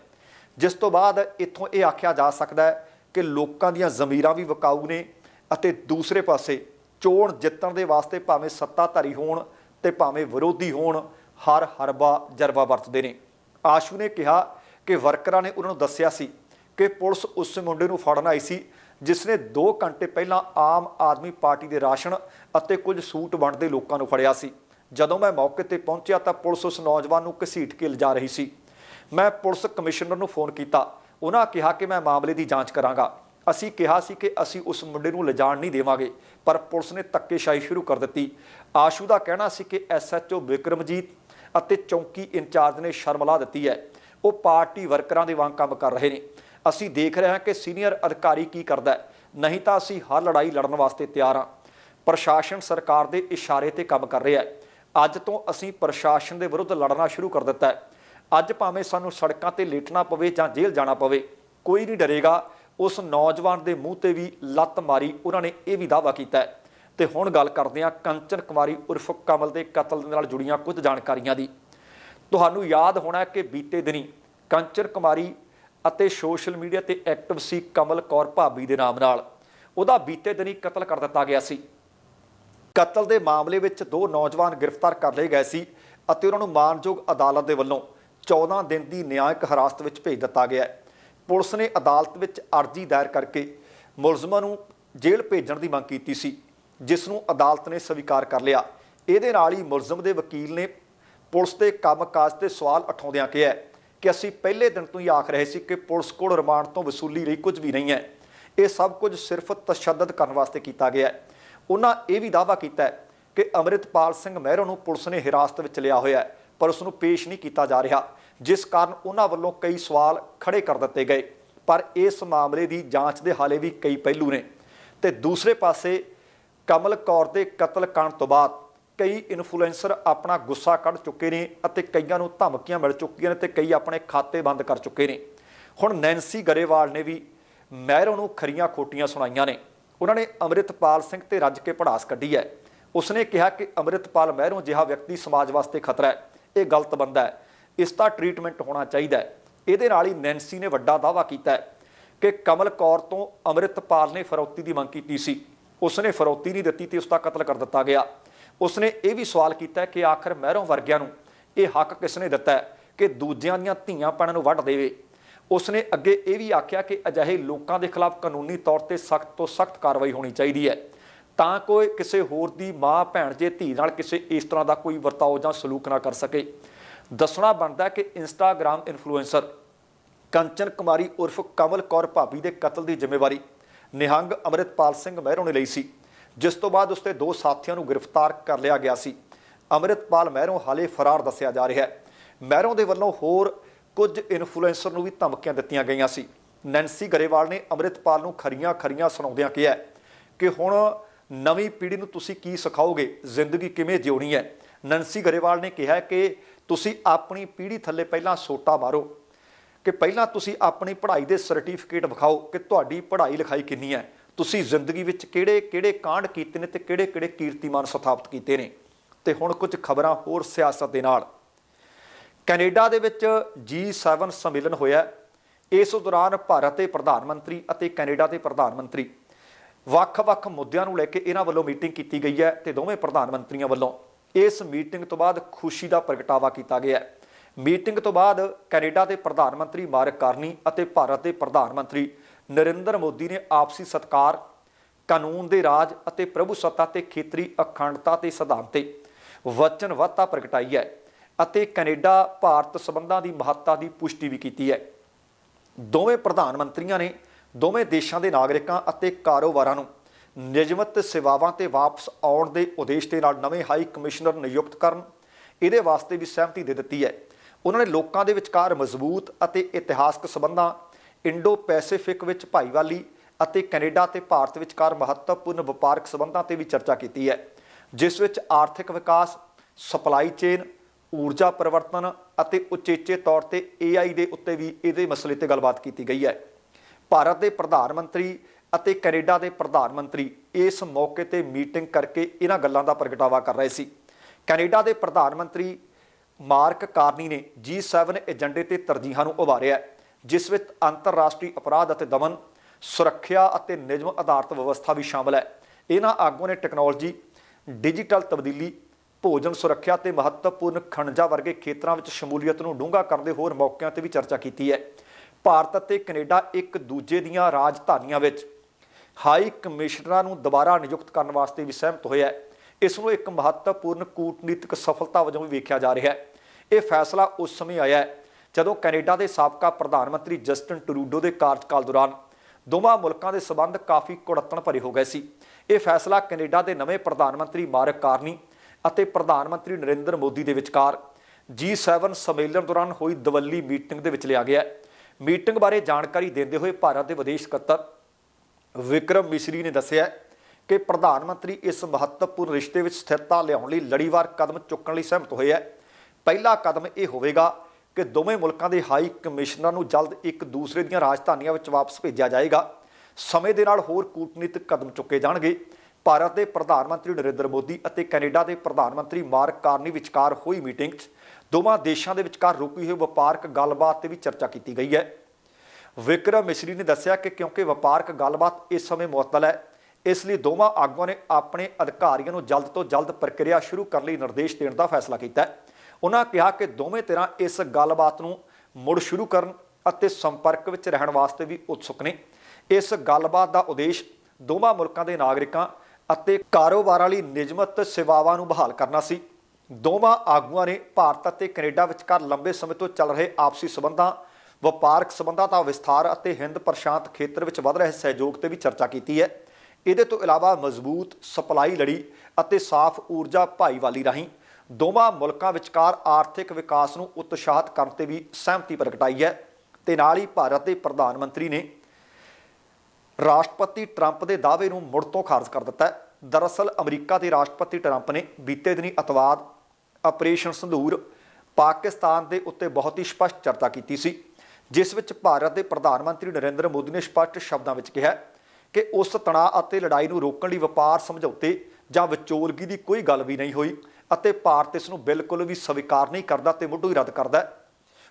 ਜਿਸ ਤੋਂ ਬਾਅਦ ਇੱਥੋਂ ਇਹ ਆਖਿਆ ਜਾ ਸਕਦਾ ਹੈ ਕਿ ਲੋਕਾਂ ਦੀਆਂ ਜ਼ਮੀਰਾਂ ਵੀ ਵਿਕਾਊ ਨੇ ਅਤੇ ਦੂਸਰੇ ਪਾਸੇ ਚੋਣ ਜਿੱਤਣ ਦੇ ਵਾਸਤੇ ਭਾਵੇਂ ਸੱਤਾਧਾਰੀ ਹੋਣ ਤੇ ਭਾਵੇਂ ਵਿਰੋਧੀ ਹੋਣ, ਹਰ ਹਰਬਾ ਜਰਬਾ ਵਰਤਦੇ ਨੇ। ਆਸ਼ੂ ਨੇ ਕਿਹਾ ਕਿ ਵਰਕਰਾਂ ਨੇ ਉਹਨਾਂ ਨੂੰ ਦੱਸਿਆ ਸੀ ਕਿ ਪੁਲਿਸ ਉਸ ਮੁੰਡੇ ਨੂੰ ਫੜਨ ਆਈ ਸੀ, ਜਿਸ ਨੇ 2 ਘੰਟੇ ਪਹਿਲਾਂ ਆਮ ਆਦਮੀ ਪਾਰਟੀ ਦੇ ਰਾਸ਼ਨ ਅਤੇ ਕੁਝ ਸੂਟ ਵੰਡਦੇ ਲੋਕਾਂ ਨੂੰ ਫੜਿਆ ਸੀ। ਜਦੋਂ ਮੈਂ ਮੌਕੇ ਤੇ ਪਹੁੰਚਿਆ ਤਾਂ ਪੁਲਿਸ ਉਸ ਨੌਜਵਾਨ ਨੂੰ ਘਸੀਟ ਕੇ ਲਿਜਾ ਰਹੀ ਸੀ। ਮੈਂ ਪੁਲਿਸ ਕਮਿਸ਼ਨਰ ਨੂੰ ਫੋਨ ਕੀਤਾ। ਉਹਨਾਂ ਕਿਹਾ ਕਿ ਮੈਂ ਮਾਮਲੇ ਦੀ ਜਾਂਚ ਕਰਾਂਗਾ। ਅਸੀਂ ਕਿਹਾ ਸੀ ਕਿ ਅਸੀਂ ਉਸ ਮੁੰਡੇ ਨੂੰ ਲਿਜਾਣ ਨਹੀਂ ਦੇਵਾਂਗੇ, ਪਰ ਪੁਲਿਸ ਨੇ ਧੱਕੇਸ਼ਾਹੀ ਸ਼ੁਰੂ ਕਰ ਦਿੱਤੀ। ਆਸ਼ੂ ਦਾ ਕਹਿਣਾ ਸੀ ਕਿ ਐਸਐਚਓ ਵਿਕਰਮਜੀਤ ਅਤੇ ਚੌਂਕੀ ਇੰਚਾਰਜ ਨੇ ਸ਼ਰਮ ਲਾ ਦਿੱਤੀ ਹੈ। ਉਹ ਪਾਰਟੀ ਵਰਕਰਾਂ ਦੇ ਵਾਂਗ ਕੰਮ ਕਰ ਰਹੇ ਨੇ। ਅਸੀਂ ਦੇਖ ਰਹੇ ਹਾਂ ਕਿ ਸੀਨੀਅਰ ਅਧਿਕਾਰੀ ਕੀ ਕਰਦਾ ਹੈ। ਨਹੀਂ ਤਾਂ ਅਸੀਂ ਹਰ ਲੜਾਈ ਲੜਨ ਵਾਸਤੇ ਤਿਆਰ ਹਾਂ। ਪ੍ਰਸ਼ਾਸਨ ਸਰਕਾਰ ਦੇ ਇਸ਼ਾਰੇ ਤੇ ਕੰਮ ਕਰ ਰਿਹਾ ਹੈ। ਅੱਜ ਤੋਂ ਅਸੀਂ ਪ੍ਰਸ਼ਾਸਨ ਦੇ ਵਿਰੁੱਧ ਲੜਨਾ ਸ਼ੁਰੂ ਕਰ ਦਿੱਤਾ ਹੈ। ਅੱਜ ਭਾਵੇਂ ਸਾਨੂੰ ਸੜਕਾਂ ਤੇ ਲੇਟਣਾ ਪਵੇ ਜਾਂ ਜੇਲ੍ਹ ਜਾਣਾ ਪਵੇ, ਕੋਈ ਨਹੀਂ ਡਰੇਗਾ। ਉਸ ਨੌਜਵਾਨ ਦੇ ਮੂੰਹ ਤੇ ਵੀ ਲੱਤ ਮਾਰੀ ਉਹਨਾਂ ਨੇ, ਇਹ ਵੀ ਦਾਅਵਾ ਕੀਤਾ ਹੈ। ਤੇ ਹੁਣ ਗੱਲ ਕਰਦੇ ਹਾਂ ਕੰਚਨ ਕੁਮਾਰੀ ਉਰਫ ਕਮਲ ਦੇ ਕਤਲ ਦੇ ਨਾਲ ਜੁੜੀਆਂ ਕੁਝ ਜਾਣਕਾਰੀਆਂ ਦੀ। ਤੁਹਾਨੂੰ ਯਾਦ ਹੋਣਾ ਕਿ ਬੀਤੇ ਦਿਨੀ ਕੰਚਨ ਕੁਮਾਰੀ ਅਤੇ ਸੋਸ਼ਲ ਮੀਡੀਆ ਤੇ ਐਕਟਿਵ ਸੀ ਕਮਲ ਕੌਰ ਭਾਬੀ ਦੇ ਨਾਮ ਨਾਲ। ਉਹਦਾ ਬੀਤੇ ਦਿਨੀ ਕਤਲ ਕਰ ਦਿੱਤਾ ਗਿਆ ਸੀ। ਕਤਲ ਦੇ ਮਾਮਲੇ ਵਿੱਚ ਦੋ ਨੌਜਵਾਨ ਗ੍ਰਿਫਤਾਰ ਕਰ ਲਏ ਗਏ ਸੀ ਅਤੇ ਉਹਨਾਂ ਨੂੰ ਮਾਨਯੋਗ ਅਦਾਲਤ ਦੇ ਵੱਲੋਂ 14 ਦਿਨ ਦੀ ਨਿਆਂਇਕ ਹਿਰਾਸਤ ਵਿੱਚ ਭੇਜ ਦਿੱਤਾ ਗਿਆ ਹੈ। ਪੁਲਿਸ ਨੇ ਅਦਾਲਤ ਵਿੱਚ ਅਰਜ਼ੀ ਦਾਇਰ ਕਰਕੇ ਮੁਲਜ਼ਮਾਂ ਨੂੰ ਜੇਲ੍ਹ ਭੇਜਣ ਦੀ ਮੰਗ ਕੀਤੀ ਸੀ। ਜਿਸ ਨੂੰ ਅਦਾਲਤ ਨੇ ਸਵੀਕਾਰ ਕਰ ਲਿਆ। ਇਹਦੇ ਨਾਲ ਹੀ ਮੁਲਜ਼ਮ ਦੇ ਵਕੀਲ ਨੇ ਪੁਲਿਸ ਦੇ ਕੰਮਕਾਜ ਤੇ ਸਵਾਲ ਉਠਾਉਂਦਿਆਂ ਕਿਹਾ ਕਿ ਅਸੀਂ ਪਹਿਲੇ ਦਿਨ ਤੋਂ ਹੀ ਆਖ ਰਹੇ ਸੀ ਕਿ ਪੁਲਿਸ ਕੋਲ ਰਿਮਾਂਡ ਤੋਂ ਵਸੂਲੀ ਲਈ ਕੁਝ ਵੀ ਨਹੀਂ ਹੈ। ਇਹ ਸਭ ਕੁਝ ਸਿਰਫ ਤਸ਼ੱਦਦ ਕਰਨ ਵਾਸਤੇ ਕੀਤਾ ਗਿਆ ਹੈ। ਉਹਨਾਂ ਇਹ ਵੀ ਦਾਅਵਾ ਕੀਤਾ ਹੈ ਕਿ ਅੰਮ੍ਰਿਤਪਾਲ ਸਿੰਘ ਮਹਿਰੋ ਨੂੰ ਪੁਲਿਸ ਨੇ ਹਿਰਾਸਤ ਵਿੱਚ ਲਿਆ ਹੋਇਆ ਹੈ, ਪਰ ਉਸ ਨੂੰ ਪੇਸ਼ ਨਹੀਂ ਕੀਤਾ ਜਾ ਰਿਹਾ, ਜਿਸ ਕਾਰਨ ਉਹਨਾਂ ਵੱਲੋਂ ਕਈ ਸਵਾਲ ਖੜੇ ਕਰ ਦਿੱਤੇ ਗਏ। ਪਰ ਇਸ ਮਾਮਲੇ ਦੀ ਜਾਂਚ ਦੇ ਹਾਲੇ ਵੀ ਕਈ ਪਹਿਲੂ ਨੇ। ਤੇ ਦੂਸਰੇ ਪਾਸੇ ਕਮਲ ਕੌਰ ਦੇ ਕਤਲ ਕਾਂਡ ਤੋਂ ਬਾਅਦ ਕਈ ਇਨਫਲੂਐਂਸਰ ਆਪਣਾ ਗੁੱਸਾ ਕੱਢ ਚੁੱਕੇ ਨੇ ਅਤੇ ਕਈਆਂ ਨੂੰ ਧਮਕੀਆਂ ਮਿਲ ਚੁੱਕੀਆਂ ਨੇ ਤੇ ਕਈ ਆਪਣੇ ਖਾਤੇ ਬੰਦ ਕਰ ਚੁੱਕੇ ਨੇ। ਹੁਣ ਨੈਂਸੀ ਗਰੇਵਾਲ ਨੇ ਵੀ ਮਹਿਰੋਂ ਨੂੰ ਖਰੀਆਂ ਖੋਟੀਆਂ ਸੁਣਾਈਆਂ ਨੇ। ਉਹਨਾਂ ਨੇ ਅੰਮ੍ਰਿਤਪਾਲ ਸਿੰਘ ਤੇ ਰੱਜ ਕੇ ਪੜਾਸ ਕੱਢੀ ਹੈ। ਉਸਨੇ ਕਿਹਾ ਕਿ ਅੰਮ੍ਰਿਤਪਾਲ ਮਹਿਰੋਂ ਜਿਹਾ ਵਿਅਕਤੀ ਸਮਾਜ ਵਾਸਤੇ ਖਤਰਾ ਹੈ। ਇਹ ਗਲਤ ਬੰਦਾ ਹੈ। ਇਸ ਦਾ ਟ੍ਰੀਟਮੈਂਟ ਹੋਣਾ ਚਾਹੀਦਾ ਹੈ। ਇਹਦੇ ਨਾਲ ਹੀ ਨੈਂਸੀ ਨੇ ਵੱਡਾ ਦਾਅਵਾ ਕੀਤਾ ਹੈ ਕਿ ਕਮਲ ਕੌਰ ਤੋਂ ਅੰਮ੍ਰਿਤਪਾਲ ਨੇ ਫਰੌਤੀ ਦੀ ਮੰਗ ਕੀਤੀ ਸੀ। ਉਸਨੇ ਫਰੋਤੀ ਨਹੀਂ ਦਿੱਤੀ ਤੇ ਉਸ ਦਾ ਕਤਲ ਕਰ ਦਿੱਤਾ ਗਿਆ। ਉਸਨੇ ਇਹ ਵੀ ਸਵਾਲ ਕੀਤਾ ਕਿ ਆਖਰ ਮਹਿਰੋਂ ਵਰਗਿਆਂ ਨੂੰ ਇਹ ਹੱਕ ਕਿਸਨੇ ਦਿੱਤਾ ਕਿ ਦੂਜਿਆਂ ਦੀਆਂ ਧੀਆਂ ਪੈਣਾਂ ਨੂੰ ਵੱਢ ਦੇਵੇ? ਉਸਨੇ ਅੱਗੇ ਇਹ ਵੀ ਆਖਿਆ ਕਿ ਅਜਿਹੇ ਲੋਕਾਂ ਦੇ ਖਿਲਾਫ ਕਾਨੂੰਨੀ ਤੌਰ ਤੇ ਸਖਤ ਤੋਂ ਸਖਤ ਕਾਰਵਾਈ ਹੋਣੀ ਚਾਹੀਦੀ ਹੈ। ਤਾਂ ਕੋਈ ਕਿਸੇ ਹੋਰ ਦੀ ਮਾਂ, ਭੈਣ ਜੇ ਧੀ ਨਾਲ ਕਿਸੇ ਇਸ ਤਰ੍ਹਾਂ ਦਾ ਕੋਈ ਵਰਤਾਓ ਜਾਂ ਸਲੂਕ ਨਾ ਕਰ ਸਕੇ। ਦੱਸਣਾ ਬਣਦਾ ਕਿ ਇੰਸਟਾਗ੍ਰam ਇਨਫਲੂਐਂਸਰ ਕੰਚਨ ਕੁਮਾਰੀ ਉਰਫ ਕਮਲ ਕੌਰ ਭਾਬੀ ਦੇ ਕਤਲ ਦੀ ਜ਼ਿੰਮੇਵਾਰੀ ਨਿਹੰਗ ਅੰਮ੍ਰਿਤਪਾਲ ਸਿੰਘ ਮਹਿਰੋਂ ਨੇ ਲਈ ਸੀ, ਜਿਸ ਤੋਂ ਬਾਅਦ ਉਸਦੇ ਦੋ ਸਾਥੀਆਂ ਨੂੰ ਗ੍ਰਿਫਤਾਰ ਕਰ ਲਿਆ ਗਿਆ ਸੀ। ਅੰਮ੍ਰਿਤਪਾਲ ਮਹਿਰੋਂ ਹਾਲੇ ਫਰਾਰ ਦੱਸਿਆ ਜਾ ਰਿਹਾ ਹੈ। ਮਹਿਰੋਂ ਦੇ ਵੱਲੋਂ ਹੋਰ ਕੁਝ ਇਨਫਲੂਐਂਸਰ ਨੂੰ ਵੀ ਧਮਕੀਆਂ ਦਿੱਤੀਆਂ ਗਈਆਂ ਸੀ। ਨੈਂਸੀ ਗਰੇਵਾਲ ਨੇ ਅੰਮ੍ਰਿਤਪਾਲ ਨੂੰ ਖਰੀਆਂ ਖਰੀਆਂ ਸੁਣਾਉਂਦਿਆਂ ਕਿਹਾ ਕਿ ਹੁਣ ਨਵੀਂ ਪੀੜ੍ਹੀ ਨੂੰ ਤੁਸੀਂ ਕੀ ਸਿਖਾਓਗੇ? ਜ਼ਿੰਦਗੀ ਕਿਵੇਂ ਜਿਉਣੀ ਹੈ? ਨੈਂਸੀ ਗਰੇਵਾਲ ਨੇ ਕਿਹਾ ਕਿ ਤੁਸੀਂ ਆਪਣੀ ਪੀੜ੍ਹੀ ਥੱਲੇ ਪਹਿਲਾਂ ਸੋਟਾ ਮਾਰੋ। ਕਿ ਪਹਿਲਾਂ ਤੁਸੀਂ ਆਪਣੀ ਪੜ੍ਹਾਈ ਦੇ ਸਰਟੀਫਿਕੇਟ ਵਿਖਾਓ ਕਿ ਤੁਹਾਡੀ ਪੜ੍ਹਾਈ ਲਿਖਾਈ ਕਿੰਨੀ ਹੈ। ਤੁਸੀਂ ਜ਼ਿੰਦਗੀ ਵਿੱਚ ਕਿਹੜੇ ਕਿਹੜੇ ਕਾਂਡ ਕੀਤੇ ਨੇ ਤੇ ਕਿਹੜੇ ਕਿਹੜੇ ਕੀਰਤੀਮਾਨ ਸਥਾਪਿਤ ਕੀਤੇ ਨੇ। ਤੇ ਹੁਣ ਕੁਝ ਖਬਰਾਂ ਹੋਰ ਸਿਆਸਤ ਦੇ ਨਾਲ। ਕੈਨੇਡਾ ਦੇ ਵਿੱਚ G7 ਸੰਮੇਲਨ ਹੋਇਆ ਇਸ ਦੌਰਾਨ ਭਾਰਤ ਦੇ ਪ੍ਰਧਾਨ ਮੰਤਰੀ ਅਤੇ ਕੈਨੇਡਾ ਦੇ ਪ੍ਰਧਾਨ ਮੰਤਰੀ ਵੱਖ-ਵੱਖ ਮੁੱਦਿਆਂ ਨੂੰ ਲੈ ਕੇ ਇਹਨਾਂ ਵੱਲੋਂ ਮੀਟਿੰਗ ਕੀਤੀ ਗਈ ਹੈ ਤੇ ਦੋਵੇਂ ਪ੍ਰਧਾਨ ਮੰਤਰੀਆਂ ਵੱਲੋਂ ਇਸ ਮੀਟਿੰਗ ਤੋਂ ਬਾਅਦ ਖੁਸ਼ੀ ਦਾ ਪ੍ਰਗਟਾਵਾ ਕੀਤਾ ਗਿਆ ਹੈ। ਮੀਟਿੰਗ ਤੋਂ ਬਾਅਦ ਕੈਨੇਡਾ ਦੇ ਪ੍ਰਧਾਨ ਮੰਤਰੀ ਮਾਰਕ ਕਾਰਨੀ ਅਤੇ ਭਾਰਤ ਦੇ ਪ੍ਰਧਾਨ ਮੰਤਰੀ ਨਰਿੰਦਰ ਮੋਦੀ ਨੇ ਆਪਸੀ ਸਤਕਾਰ, ਕਾਨੂੰਨ ਦੇ ਰਾਜ ਅਤੇ ਪ੍ਰਭੂ ਸੱਤਾ ਤੇ ਖੇਤਰੀ ਅਖੰਡਤਾ ਤੇ ਸਿਧਾਂਤ ਤੇ ਵਚਨਬੱਧਤਾ ਪ੍ਰਗਟਾਈ ਹੈ ਅਤੇ ਕੈਨੇਡਾ ਭਾਰਤ ਸਬੰਧਾਂ ਦੀ ਮਹੱਤਤਾ ਦੀ ਪੁਸ਼ਟੀ ਵੀ ਕੀਤੀ ਹੈ। ਦੋਵੇਂ ਪ੍ਰਧਾਨ ਮੰਤਰੀਆਂ ਨੇ ਦੋਵੇਂ ਦੇਸ਼ਾਂ ਦੇ ਨਾਗਰਿਕਾਂ ਅਤੇ ਕਾਰੋਬਾਰਾਂ ਨੂੰ ਨਿਯਮਤ ਸੇਵਾਵਾਂ ਤੇ ਵਾਪਸ ਆਉਣ ਦੇ ਉਦੇਸ਼ ਦੇ ਨਾਲ ਨਵੇਂ ਹਾਈ ਕਮਿਸ਼ਨਰ ਨਿਯੁਕਤ ਕਰਨ, ਇਹਦੇ ਵਾਸਤੇ ਵੀ ਸਹਿਮਤੀ ਦੇ ਦਿੱਤੀ ਹੈ। ਉਹਨਾਂ ਨੇ ਲੋਕਾਂ ਦੇ ਵਿਚਕਾਰ ਮਜ਼ਬੂਤ ਅਤੇ ਇਤਿਹਾਸਕ ਸਬੰਧਾਂ ਇੰਡੋ ਪੈਸੀਫਿਕ ਵਿੱਚ ਭਾਈਵਾਲੀ ਅਤੇ ਕੈਨੇਡਾ ਤੇ ਭਾਰਤ ਵਿਚਕਾਰ ਮਹੱਤਵਪੂਰਨ ਵਪਾਰਕ ਸਬੰਧਾਂ ਤੇ ਵੀ ਚਰਚਾ ਕੀਤੀ ਹੈ, ਜਿਸ ਵਿੱਚ ਆਰਥਿਕ ਵਿਕਾਸ, ਸਪਲਾਈ ਚੇਨ, ਊਰਜਾ ਪਰਿਵਰਤਨ ਅਤੇ ਉਚੇਚੇ ਤੌਰ ਤੇ AI ਦੇ ਉੱਤੇ ਵੀ ਇਹਦੇ ਮਸਲੇ ਤੇ ਗੱਲਬਾਤ ਕੀਤੀ ਗਈ ਹੈ। ਭਾਰਤ ਦੇ ਪ੍ਰਧਾਨ ਮੰਤਰੀ ਅਤੇ ਕੈਨੇਡਾ ਦੇ ਪ੍ਰਧਾਨ ਮੰਤਰੀ ਇਸ ਮੌਕੇ ਤੇ ਮੀਟਿੰਗ ਕਰਕੇ ਇਹਨਾਂ ਗੱਲਾਂ ਦਾ ਪ੍ਰਗਟਾਵਾ ਕਰ ਰਹੇ ਸੀ। ਕੈਨੇਡਾ ਦੇ ਪ੍ਰਧਾਨ ਮੰਤਰੀ ਮਾਰਕ ਕਾਰਨੀ ਨੇ G7 ਏਜੰਡੇ ਤੇ ਤਰਜੀਹਾਂ ਨੂੰ ਉਭਾਰਿਆ ਜਿਸ ਵਿੱਚ ਅੰਤਰਰਾਸ਼ਟਰੀ ਅਪਰਾਧ ਅਤੇ ਦਮਨ, ਸੁਰੱਖਿਆ ਅਤੇ ਨਿਯਮ ਆਧਾਰਿਤ ਵਿਵਸਥਾ ਵੀ ਸ਼ਾਮਲ ਹੈ। ਇਹਨਾਂ ਆਗੂਆਂ ਨੇ ਟੈਕਨੋਲੋਜੀ ਡਿਜੀਟਲ ਤਬਦੀਲੀ, ਭੋਜਨ ਸੁਰੱਖਿਆ ਤੇ ਮਹੱਤਵਪੂਰਨ ਖਣਜਾ ਵਰਗੇ ਖੇਤਰਾਂ ਵਿੱਚ ਸ਼ਮੂਲੀਅਤ ਨੂੰ ਡੂੰਘਾ ਕਰਨ ਦੇ ਹੋਰ ਮੌਕਿਆਂ ਤੇ ਵੀ ਚਰਚਾ ਕੀਤੀ ਹੈ। ਭਾਰਤ ਅਤੇ ਕੈਨੇਡਾ ਇੱਕ ਦੂਜੇ ਦੀਆਂ ਰਾਜਧਾਨੀਆਂ ਵਿੱਚ ਹਾਈ ਕਮਿਸ਼ਨਰਾਂ ਨੂੰ ਦੁਬਾਰਾ ਨਿਯੁਕਤ ਕਰਨ ਵਾਸਤੇ ਵੀ ਸਹਿਮਤ ਹੋਇਆ ਹੈ। ਇਸ ਨੂੰ ਇੱਕ ਮਹੱਤਵਪੂਰਨ ਕੂਟਨੀਤਿਕ ਸਫਲਤਾ ਵਜੋਂ ਵੀ ਵੇਖਿਆ ਜਾ ਰਿਹਾ ਹੈ। ਇਹ ਫੈਸਲਾ ਉਸ ਸਮੇਂ ਆਇਆ ਜਦੋਂ ਕੈਨੇਡਾ ਦੇ ਸਾਬਕਾ ਪ੍ਰਧਾਨ ਮੰਤਰੀ ਜਸਟਨ ਟਰੂਡੋ ਦੇ ਕਾਰਜਕਾਲ ਦੌਰਾਨ ਦੋਵਾਂ ਮੁਲਕਾਂ ਦੇ ਸਬੰਧ ਕਾਫੀ ਕੁੜੱਤਣ ਭਰੇ ਹੋ ਗਏ ਸੀ। ਇਹ ਫੈਸਲਾ ਕੈਨੇਡਾ ਦੇ ਨਵੇਂ ਪ੍ਰਧਾਨ ਮੰਤਰੀ ਮਾਰਕ ਕਾਰਨੀ ਅਤੇ ਪ੍ਰਧਾਨ ਮੰਤਰੀ ਨਰਿੰਦਰ ਮੋਦੀ ਦੇ ਵਿਚਕਾਰ G7 ਸੰਮੇਲਨ ਦੌਰਾਨ ਹੋਈ ਦਵੱਲੀ ਮੀਟਿੰਗ ਦੇ ਵਿੱਚ ਲਿਆ ਗਿਆ ਮੀਟਿੰਗ ਬਾਰੇ ਜਾਣਕਾਰੀ ਦਿੰਦੇ ਹੋਏ ਭਾਰਤ ਦੇ ਵਿਦੇਸ਼ ਸਕੱਤਰ ਵਿਕਰਮ ਮਿਸ਼ਰੀ ਨੇ ਦੱਸਿਆ ਕਿ ਪ੍ਰਧਾਨ ਮੰਤਰੀ ਇਸ ਮਹੱਤਵਪੂਰਨ ਰਿਸ਼ਤੇ ਵਿੱਚ ਸਥਿਰਤਾ ਲਿਆਉਣ ਲਈ ਲੜੀਵਾਰ ਕਦਮ ਚੁੱਕਣ ਲਈ ਸਹਿਮਤ ਹੋਏ ਹੈ। ਪਹਿਲਾ ਕਦਮ ਇਹ ਹੋਵੇਗਾ ਕਿ ਦੋਵੇਂ ਮੁਲਕਾਂ ਦੇ ਹਾਈ ਕਮਿਸ਼ਨਰਾਂ ਨੂੰ ਜਲਦ ਇੱਕ ਦੂਸਰੇ ਦੀਆਂ ਰਾਜਧਾਨੀਆਂ ਵਿੱਚ ਵਾਪਸ ਭੇਜਿਆ ਜਾਏਗਾ। ਸਮੇਂ ਦੇ ਨਾਲ ਹੋਰ ਕੂਟਨੀਤਿਕ ਕਦਮ ਚੁੱਕੇ ਜਾਣਗੇ। ਭਾਰਤ ਦੇ ਪ੍ਰਧਾਨ ਮੰਤਰੀ ਨਰਿੰਦਰ ਮੋਦੀ ਅਤੇ ਕੈਨੇਡਾ ਦੇ ਪ੍ਰਧਾਨ ਮੰਤਰੀ ਮਾਰਕ ਕਾਰਨੀ ਵਿਚਕਾਰ ਹੋਈ ਮੀਟਿੰਗ 'ਚ ਦੋਵਾਂ ਦੇਸ਼ਾਂ ਦੇ ਵਿਚਕਾਰ ਰੁਕੀ ਹੋਈ ਵਪਾਰਕ ਗੱਲਬਾਤ ਤੇ ਵੀ ਚਰਚਾ ਕੀਤੀ ਗਈ ਹੈ। ਵਿਕਰਮ ਮਿਸ਼ਰੀ ਨੇ ਦੱਸਿਆ ਕਿ ਕਿਉਂਕਿ ਵਪਾਰਕ ਗੱਲਬਾਤ ਇਸ ਸਮੇਂ ਮੁਅੱਤਲ ਹੈ, ਇਸ ਲਈ ਦੋਵਾਂ ਆਗੂਆਂ ਨੇ ਆਪਣੇ ਅਧਿਕਾਰੀਆਂ ਨੂੰ ਜਲਦ ਤੋਂ ਜਲਦ ਪ੍ਰਕਿਰਿਆ ਸ਼ੁਰੂ ਕਰਨ ਲਈ ਨਿਰਦੇਸ਼ ਦੇਣ ਦਾ ਫੈਸਲਾ ਕੀਤਾ ਹੈ। ਉਹਨਾਂ ਕਿਹਾ ਕਿ ਦੋਵੇਂ ਧਿਰਾਂ ਇਸ ਗੱਲਬਾਤ ਨੂੰ ਮੁੜ ਸ਼ੁਰੂ ਕਰਨ ਅਤੇ ਸੰਪਰਕ ਵਿੱਚ ਰਹਿਣ ਵਾਸਤੇ ਵੀ ਉਤਸੁਕ ਨੇ। ਇਸ ਗੱਲਬਾਤ ਦਾ ਉਦੇਸ਼ ਦੋਵਾਂ ਮੁਲਕਾਂ ਦੇ ਨਾਗਰਿਕਾਂ ਅਤੇ ਕਾਰੋਬਾਰਾਂ ਲਈ ਨਿਯਮਤ ਸੇਵਾਵਾਂ ਨੂੰ ਬਹਾਲ ਕਰਨਾ ਸੀ। ਦੋਵਾਂ ਆਗੂਆਂ ਨੇ ਭਾਰਤ ਅਤੇ ਕੈਨੇਡਾ ਵਿਚਕਾਰ ਲੰਬੇ ਸਮੇਂ ਤੋਂ ਚੱਲ ਰਹੇ ਆਪਸੀ ਸਬੰਧਾਂ, ਵਪਾਰਕ ਸਬੰਧਾਂ ਦਾ ਵਿਸਥਾਰ ਅਤੇ ਹਿੰਦ ਪ੍ਰਸ਼ਾਂਤ ਖੇਤਰ ਵਿੱਚ ਵਧ ਰਹੇ ਸਹਿਯੋਗ ਤੇ ਵੀ ਚਰਚਾ ਕੀਤੀ ਹੈ। ਇਹਦੇ ਤੋਂ ਇਲਾਵਾ ਮਜ਼ਬੂਤ ਸਪਲਾਈ ਲੜੀ ਅਤੇ ਸਾਫ਼ ਊਰਜਾ ਭਾਈਵਾਲੀ ਰਾਹੀਂ ਦੋਵਾਂ ਮੁਲਕਾਂ ਵਿਚਕਾਰ ਆਰਥਿਕ ਵਿਕਾਸ ਨੂੰ ਉਤਸ਼ਾਹਿਤ ਕਰਨ ਤੇ ਵੀ ਸਹਿਮਤੀ ਪ੍ਰਗਟਾਈ ਹੈ ਤੇ ਨਾਲ ਹੀ ਭਾਰਤ ਦੇ ਪ੍ਰਧਾਨ ਮੰਤਰੀ ਨੇ ਰਾਸ਼ਟਰਪਤੀ ਟਰੰਪ ਦੇ ਦਾਅਵੇ ਨੂੰ ਮੁੜ ਤੋਂ ਖਾਰਜ ਕਰ ਦਿੱਤਾ ਹੈ। ਦਰਅਸਲ, ਅਮਰੀਕਾ ਦੇ ਰਾਸ਼ਟਰਪਤੀ ਟਰੰਪ ਨੇ ਬੀਤੇ ਦਿਨੀ ਅਤਵਾਦ ਆਪਰੇਸ਼ਨ ਸੰਧੂਰ ਪਾਕਿਸਤਾਨ ਦੇ ਉੱਤੇ ਬਹੁਤ ਹੀ ਸਪਸ਼ਟ ਚਰਚਾ ਕੀਤੀ ਸੀ, ਜਿਸ ਵਿੱਚ ਭਾਰਤ ਦੇ ਪ੍ਰਧਾਨ ਮੰਤਰੀ ਨਰਿੰਦਰ ਮੋਦੀ ਨੇ ਸਪਸ਼ਟ ਸ਼ਬਦਾਂ ਵਿੱਚ ਕਿਹਾ ਕਿ ਉਸ ਤਣਾਅ ਅਤੇ ਲੜਾਈ ਨੂੰ ਰੋਕਣ ਲਈ ਵਪਾਰ ਸਮਝੌਤੇ ਜਾਂ ਵਿਚੋਲਗੀ ਦੀ ਕੋਈ ਗੱਲ ਵੀ ਨਹੀਂ ਹੋਈ। ਅਤੇ ਭਾਰਤ ਇਸ ਨੂੰ ਬਿਲਕੁਲ ਵੀ ਸਵੀਕਾਰ ਨਹੀਂ ਕਰਦਾ ਤੇ ਮੁੱਢੋਂ ਹੀ ਰੱਦ ਕਰਦਾ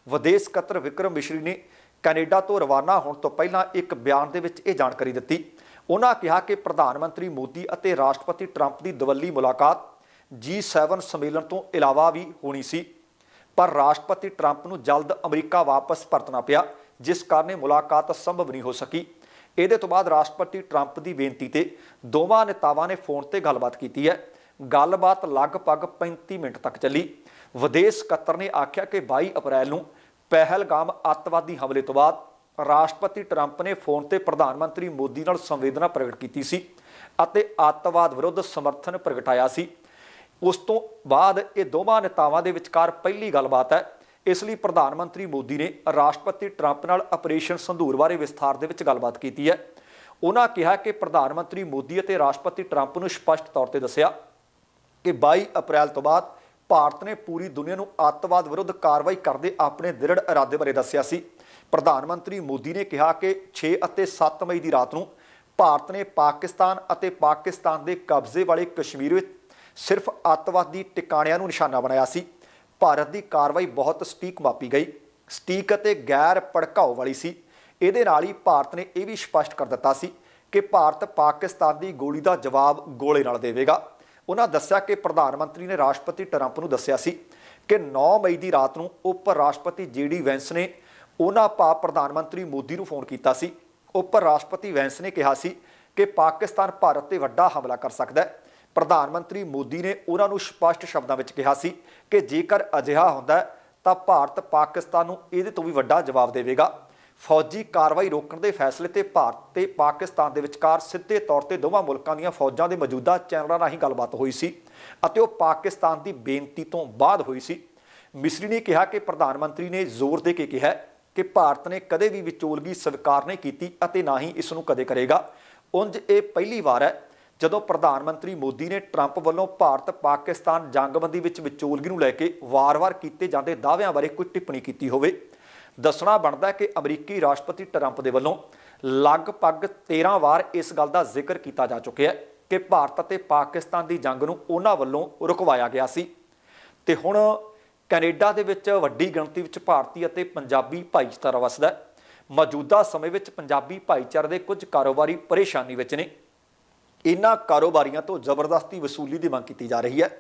ਵਿਦੇਸ਼ ਸਕੱਤਰ ਵਿਕਰਮ ਮਿਸ਼ਰੀ ਨੇ ਕੈਨੇਡਾ ਤੋਂ ਰਵਾਨਾ ਹੋਣ ਤੋਂ ਪਹਿਲਾਂ ਇੱਕ ਬਿਆਨ ਦੇ ਵਿੱਚ ਇਹ ਜਾਣਕਾਰੀ ਦਿੱਤੀ। ਉਹਨਾਂ ਕਿਹਾ ਕਿ ਪ੍ਰਧਾਨ ਮੰਤਰੀ ਮੋਦੀ ਅਤੇ ਰਾਸ਼ਟਰਪਤੀ ਟਰੰਪ ਦੀ ਦਵੱਲੀ ਮੁਲਾਕਾਤ G7 ਸੰਮੇਲਨ ਤੋਂ ਇਲਾਵਾ ਵੀ ਹੋਣੀ ਸੀ। ਪਰ ਰਾਸ਼ਟਰਪਤੀ ਟਰੰਪ ਨੂੰ ਜਲਦ ਅਮਰੀਕਾ ਵਾਪਸ ਪਰਤਣਾ ਪਿਆ, ਜਿਸ ਕਾਰਨ ਇਹ ਮੁਲਾਕਾਤ ਸੰਭਵ ਨਹੀਂ ਹੋ ਸਕੀ। ਇਹਦੇ ਤੋਂ ਬਾਅਦ ਰਾਸ਼ਟਰਪਤੀ ਟਰੰਪ ਦੀ ਬੇਨਤੀ ਤੇ ਦੋਵਾਂ ਨੇਤਾਵਾਂ ਨੇ ਫੋਨ ਤੇ ਗੱਲਬਾਤ ਕੀਤੀ ਹੈ। ਗੱਲਬਾਤ ਲਗਭਗ 35 ਮਿੰਟ ਤੱਕ ਚੱਲੀ। ਵਿਦੇਸ਼ ਸਕੱਤਰ ਨੇ ਆਖਿਆ ਕਿ 22 ਅਪ੍ਰੈਲ ਨੂੰ ਪਹਿਲਗਾਮ ਅੱਤਵਾਦੀ ਹਮਲੇ ਤੋਂ ਬਾਅਦ ਰਾਸ਼ਟਰਪਤੀ ਟਰੰਪ ਨੇ ਫੋਨ ਤੇ ਪ੍ਰਧਾਨ ਮੰਤਰੀ ਮੋਦੀ ਨਾਲ ਸੰਵੇਦਨਾ ਪ੍ਰਗਟ ਕੀਤੀ ਸੀ ਅਤੇ ਅੱਤਵਾਦ ਵਿਰੁੱਧ ਸਮਰਥਨ ਪ੍ਰਗਟਾਇਆ ਸੀ। ਉਸ ਤੋਂ ਬਾਅਦ ਇਹ ਦੋਵਾਂ ਨੇਤਾਵਾਂ ਦੇ ਵਿਚਕਾਰ ਪਹਿਲੀ ਗੱਲਬਾਤ ਹੈ। ਇਸ ਲਈ ਪ੍ਰਧਾਨ ਮੰਤਰੀ ਮੋਦੀ ਨੇ ਰਾਸ਼ਟਰਪਤੀ ਟਰੰਪ ਨਾਲ ਆਪਰੇਸ਼ਨ ਸੰਧੂਰ ਬਾਰੇ ਵਿਸਥਾਰ ਦੇ ਵਿੱਚ ਗੱਲਬਾਤ ਕੀਤੀ ਹੈ। ਉਹਨਾਂ ਕਿਹਾ ਕਿ ਪ੍ਰਧਾਨ ਮੰਤਰੀ ਮੋਦੀ ਅਤੇ ਰਾਸ਼ਟਰਪਤੀ ਟਰੰਪ ਨੂੰ ਸਪਸ਼ਟ ਤੌਰ ਤੇ ਦੱਸਿਆ ਕਿ 22 ਅਪ੍ਰੈਲ ਤੋਂ ਬਾਅਦ ਭਾਰਤ ਨੇ ਪੂਰੀ ਦੁਨੀਆ ਨੂੰ ਅੱਤਵਾਦ ਵਿਰੁੱਧ ਕਾਰਵਾਈ ਕਰਦੇ ਆਪਣੇ ਦ੍ਰਿੜ ਇਰਾਦੇ ਬਾਰੇ ਦੱਸਿਆ ਸੀ। ਪ੍ਰਧਾਨ ਮੰਤਰੀ ਮੋਦੀ ਨੇ ਕਿਹਾ ਕਿ 6 ਅਤੇ 7 ਮਈ ਦੀ ਰਾਤ ਨੂੰ ਭਾਰਤ ਨੇ ਪਾਕਿਸਤਾਨ ਅਤੇ ਪਾਕਿਸਤਾਨ ਦੇ ਕਬਜ਼ੇ ਵਾਲੇ ਕਸ਼ਮੀਰ ਵਿੱਚ ਸਿਰਫ ਅੱਤਵਾਦੀ ਟਿਕਾਣਿਆਂ ਨੂੰ ਨਿਸ਼ਾਨਾ ਬਣਾਇਆ ਸੀ। ਭਾਰਤ ਦੀ ਕਾਰਵਾਈ ਬਹੁਤ ਸਟੀਕ ਮਾਪੀ ਗਈ। ਸਟੀਕ ਅਤੇ ਗੈਰ ਭੜਕਾਓ ਵਾਲੀ ਸੀ। ਇਹਦੇ ਨਾਲ ਹੀ ਭਾਰਤ ਨੇ ਇਹ ਵੀ ਸਪਸ਼ਟ ਕਰ ਦਿੱਤਾ ਸੀ ਕਿ ਭਾਰਤ ਪਾਕਿਸਤਾਨ ਦੀ ਗੋਲੀ ਦਾ ਜਵਾਬ ਗੋਲੇ ਨਾਲ ਦੇਵੇਗਾ। ਉਹਨਾਂ ਦੱਸਿਆ ਕਿ ਪ੍ਰਧਾਨ ਮੰਤਰੀ ਨੇ ਰਾਸ਼ਟਰਪਤੀ ਟਰੰਪ ਨੂੰ ਦੱਸਿਆ ਸੀ ਕਿ 9 ਮਈ ਦੀ ਰਾਤ ਨੂੰ ਉਪ ਰਾਸ਼ਟਰਪਤੀ ਜੀਡੀ ਵੈਂਸ ਨੇ ਉਹਨਾਂ ਭਾਵ ਪ੍ਰਧਾਨ ਮੰਤਰੀ ਮੋਦੀ ਨੂੰ ਫੋਨ ਕੀਤਾ ਸੀ। ਉਪ ਰਾਸ਼ਟਰਪਤੀ ਵੈਂਸ ਨੇ ਕਿਹਾ ਸੀ ਕਿ ਪਾਕਿਸਤਾਨ, ਭਾਰਤ ਤੇ ਵੱਡਾ ਹਮਲਾ ਕਰ ਸਕਦਾ ਹੈ। ਪ੍ਰਧਾਨ ਮੰਤਰੀ ਮੋਦੀ ਨੇ ਉਹਨਾਂ ਨੂੰ ਸਪਸ਼ਟ ਸ਼ਬਦਾਂ ਵਿੱਚ ਕਿਹਾ ਸੀ ਕਿ ਜੇਕਰ ਅਜਿਹਾ ਹੁੰਦਾ ਤਾਂ ਭਾਰਤ ਪਾਕਿਸਤਾਨ ਨੂੰ ਇਹਦੇ ਤੋਂ ਵੀ ਵੱਡਾ ਜਵਾਬ ਦੇਵੇਗਾ। ਫੌਜੀ ਕਾਰਵਾਈ ਰੋਕਣ ਦੇ ਫੈਸਲੇ ਤੇ ਭਾਰਤ ਤੇ ਪਾਕਿਸਤਾਨ ਦੇ ਵਿਚਕਾਰ ਸਿੱਧੇ ਤੌਰ ਤੇ ਦੋਵਾਂ ਮੁਲਕਾਂ ਦੀਆਂ ਫੌਜਾਂ ਦੇ ਮੌਜੂਦਾ ਚੈਨਲਾਂ ਰਾਹੀਂ ਗੱਲਬਾਤ ਹੋਈ ਸੀ ਅਤੇ ਉਹ ਪਾਕਿਸਤਾਨ ਦੀ ਬੇਨਤੀ ਤੋਂ ਬਾਅਦ ਹੋਈ ਸੀ। ਮਿਸਰੀ ਨੇ ਕਿਹਾ ਕਿ ਪ੍ਰਧਾਨ ਮੰਤਰੀ ਨੇ ਜ਼ੋਰ ਦੇ ਕੇ ਕਿਹਾ ਕਿ ਭਾਰਤ ਨੇ ਕਦੇ ਵੀ ਵਿਚੋਲਗੀ ਸਵੀਕਾਰ ਨਹੀਂ ਕੀਤੀ ਅਤੇ ਨਾ ਹੀ ਇਸ ਨੂੰ ਕਦੇ ਕਰੇਗਾ। ਉਂਝ ਇਹ ਪਹਿਲੀ ਵਾਰ ਹੈ ਜਦੋਂ ਪ੍ਰਧਾਨ ਮੰਤਰੀ ਮੋਦੀ ਨੇ ਟਰੰਪ ਵੱਲੋਂ ਭਾਰਤ ਪਾਕਿਸਤਾਨ ਜੰਗਬੰਦੀ ਵਿੱਚ ਵਿਚੋਲਗੀ ਨੂੰ ਲੈ ਕੇ ਵਾਰ-ਵਾਰ ਕੀਤੇ ਜਾਂਦੇ ਦਾਅਵਿਆਂ ਬਾਰੇ ਕੋਈ ਟਿੱਪਣੀ ਕੀਤੀ ਹੋਵੇ। ਦੱਸਣਾ ਬਣਦਾ ਕਿ ਅਮਰੀਕੀ ਰਾਸ਼ਟਰਪਤੀ ਟਰੰਪ ਦੇ ਵੱਲੋਂ ਲਗਭਗ 13 ਵਾਰ ਇਸ ਗੱਲ ਦਾ ਜ਼ਿਕਰ ਕੀਤਾ ਜਾ ਚੁੱਕਿਆ ਹੈ ਕਿ ਭਾਰਤ ਅਤੇ ਪਾਕਿਸਤਾਨ ਦੀ ਜੰਗ ਨੂੰ ਉਹਨਾਂ ਵੱਲੋਂ ਰੁਕਵਾਇਆ ਗਿਆ ਸੀ। ਤੇ ਹੁਣ ਕੈਨੇਡਾ ਦੇ ਵਿੱਚ ਵੱਡੀ ਗਿਣਤੀ ਵਿੱਚ ਭਾਰਤੀ ਅਤੇ ਪੰਜਾਬੀ ਭਾਈਚਾਰਾ ਵਸਦਾ ਹੈ। ਮੌਜੂਦਾ ਸਮੇਂ ਵਿੱਚ ਪੰਜਾਬੀ ਭਾਈਚਾਰੇ ਦੇ ਕੁਝ ਕਾਰੋਬਾਰੀ ਪਰੇਸ਼ਾਨੀ ਵਿੱਚ ਨੇ। ਇਹਨਾਂ ਕਾਰੋਬਾਰੀਆਂ ਤੋਂ ਜ਼ਬਰਦਸਤੀ ਵਸੂਲੀ ਦੀ ਮੰਗ ਕੀਤੀ ਜਾ ਰਹੀ ਹੈ।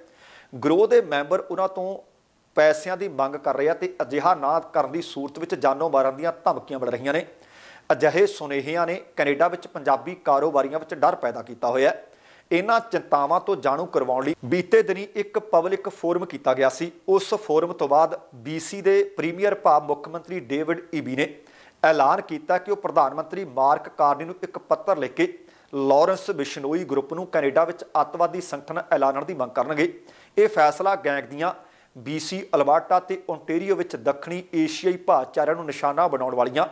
ਗਰੋਹ ਦੇ ਮੈਂਬਰ ਉਹਨਾਂ ਤੋਂ ਪੈਸਿਆਂ ਦੀ ਮੰਗ ਕਰ ਰਿਹਾ ਆ ਤੇ ਅਜਿਹਾ ਨਾ ਕਰਨ ਦੀ ਸੂਰਤ ਵਿੱਚ ਜਾਨੋਂ ਮਾਰਨ ਦੀਆਂ ਧਮਕੀਆਂ ਮਿਲ ਰਹੀਆਂ ਨੇ। ਅਜਿਹੇ ਸੁਨੇਹਿਆਂ ਨੇ ਕੈਨੇਡਾ ਵਿੱਚ ਪੰਜਾਬੀ ਕਾਰੋਬਾਰੀਆਂ ਵਿੱਚ ਡਰ ਪੈਦਾ ਕੀਤਾ ਹੋਇਆ ਹੈ। ਇਹਨਾਂ ਚਿੰਤਾਵਾਂ ਤੋਂ ਜਾਣੂ ਕਰਵਾਉਣ ਲਈ ਬੀਤੇ ਦਿਨੀ ਇੱਕ ਪਬਲਿਕ ਫੋਰਮ ਕੀਤਾ ਗਿਆ ਸੀ। ਉਸ ਫੋਰਮ ਤੋਂ ਬਾਅਦ BC ਦੇ ਪ੍ਰੀਮੀਅਰ ਭਾਵ ਮੁੱਖ ਮੰਤਰੀ ਡੇਵਿਡ ਈਬੀ ਨੇ ਐਲਾਨ ਕੀਤਾ ਕਿ ਉਹ ਪ੍ਰਧਾਨ ਮੰਤਰੀ ਮਾਰਕ ਕਾਰਨੀ ਨੂੰ ਇੱਕ ਪੱਤਰ ਲਿਖ ਕੇ ਲਾਰੈਂਸ ਬਿਸ਼ਨੋਈ ਗਰੁੱਪ ਨੂੰ ਕੈਨੇਡਾ ਵਿੱਚ ਅੱਤਵਾਦੀ ਸੰਗਠਨ ਐਲਾਨਣ ਦੀ ਮੰਗ ਕਰਨਗੇ। ਇਹ ਫੈਸਲਾ ਗੈਂਗ ਦੀਆਂ BC ਅਲਬਰਟਾ ਤੇ ਓਨਟਾਰੀਓ ਵਿੱਚ ਦੱਖਣੀ ਏਸ਼ੀਆਈ ਭਾਈਚਾਰਿਆਂ ਨੂੰ ਨਿਸ਼ਾਨਾ ਬਣਾਉਣ ਵਾਲੀਆਂ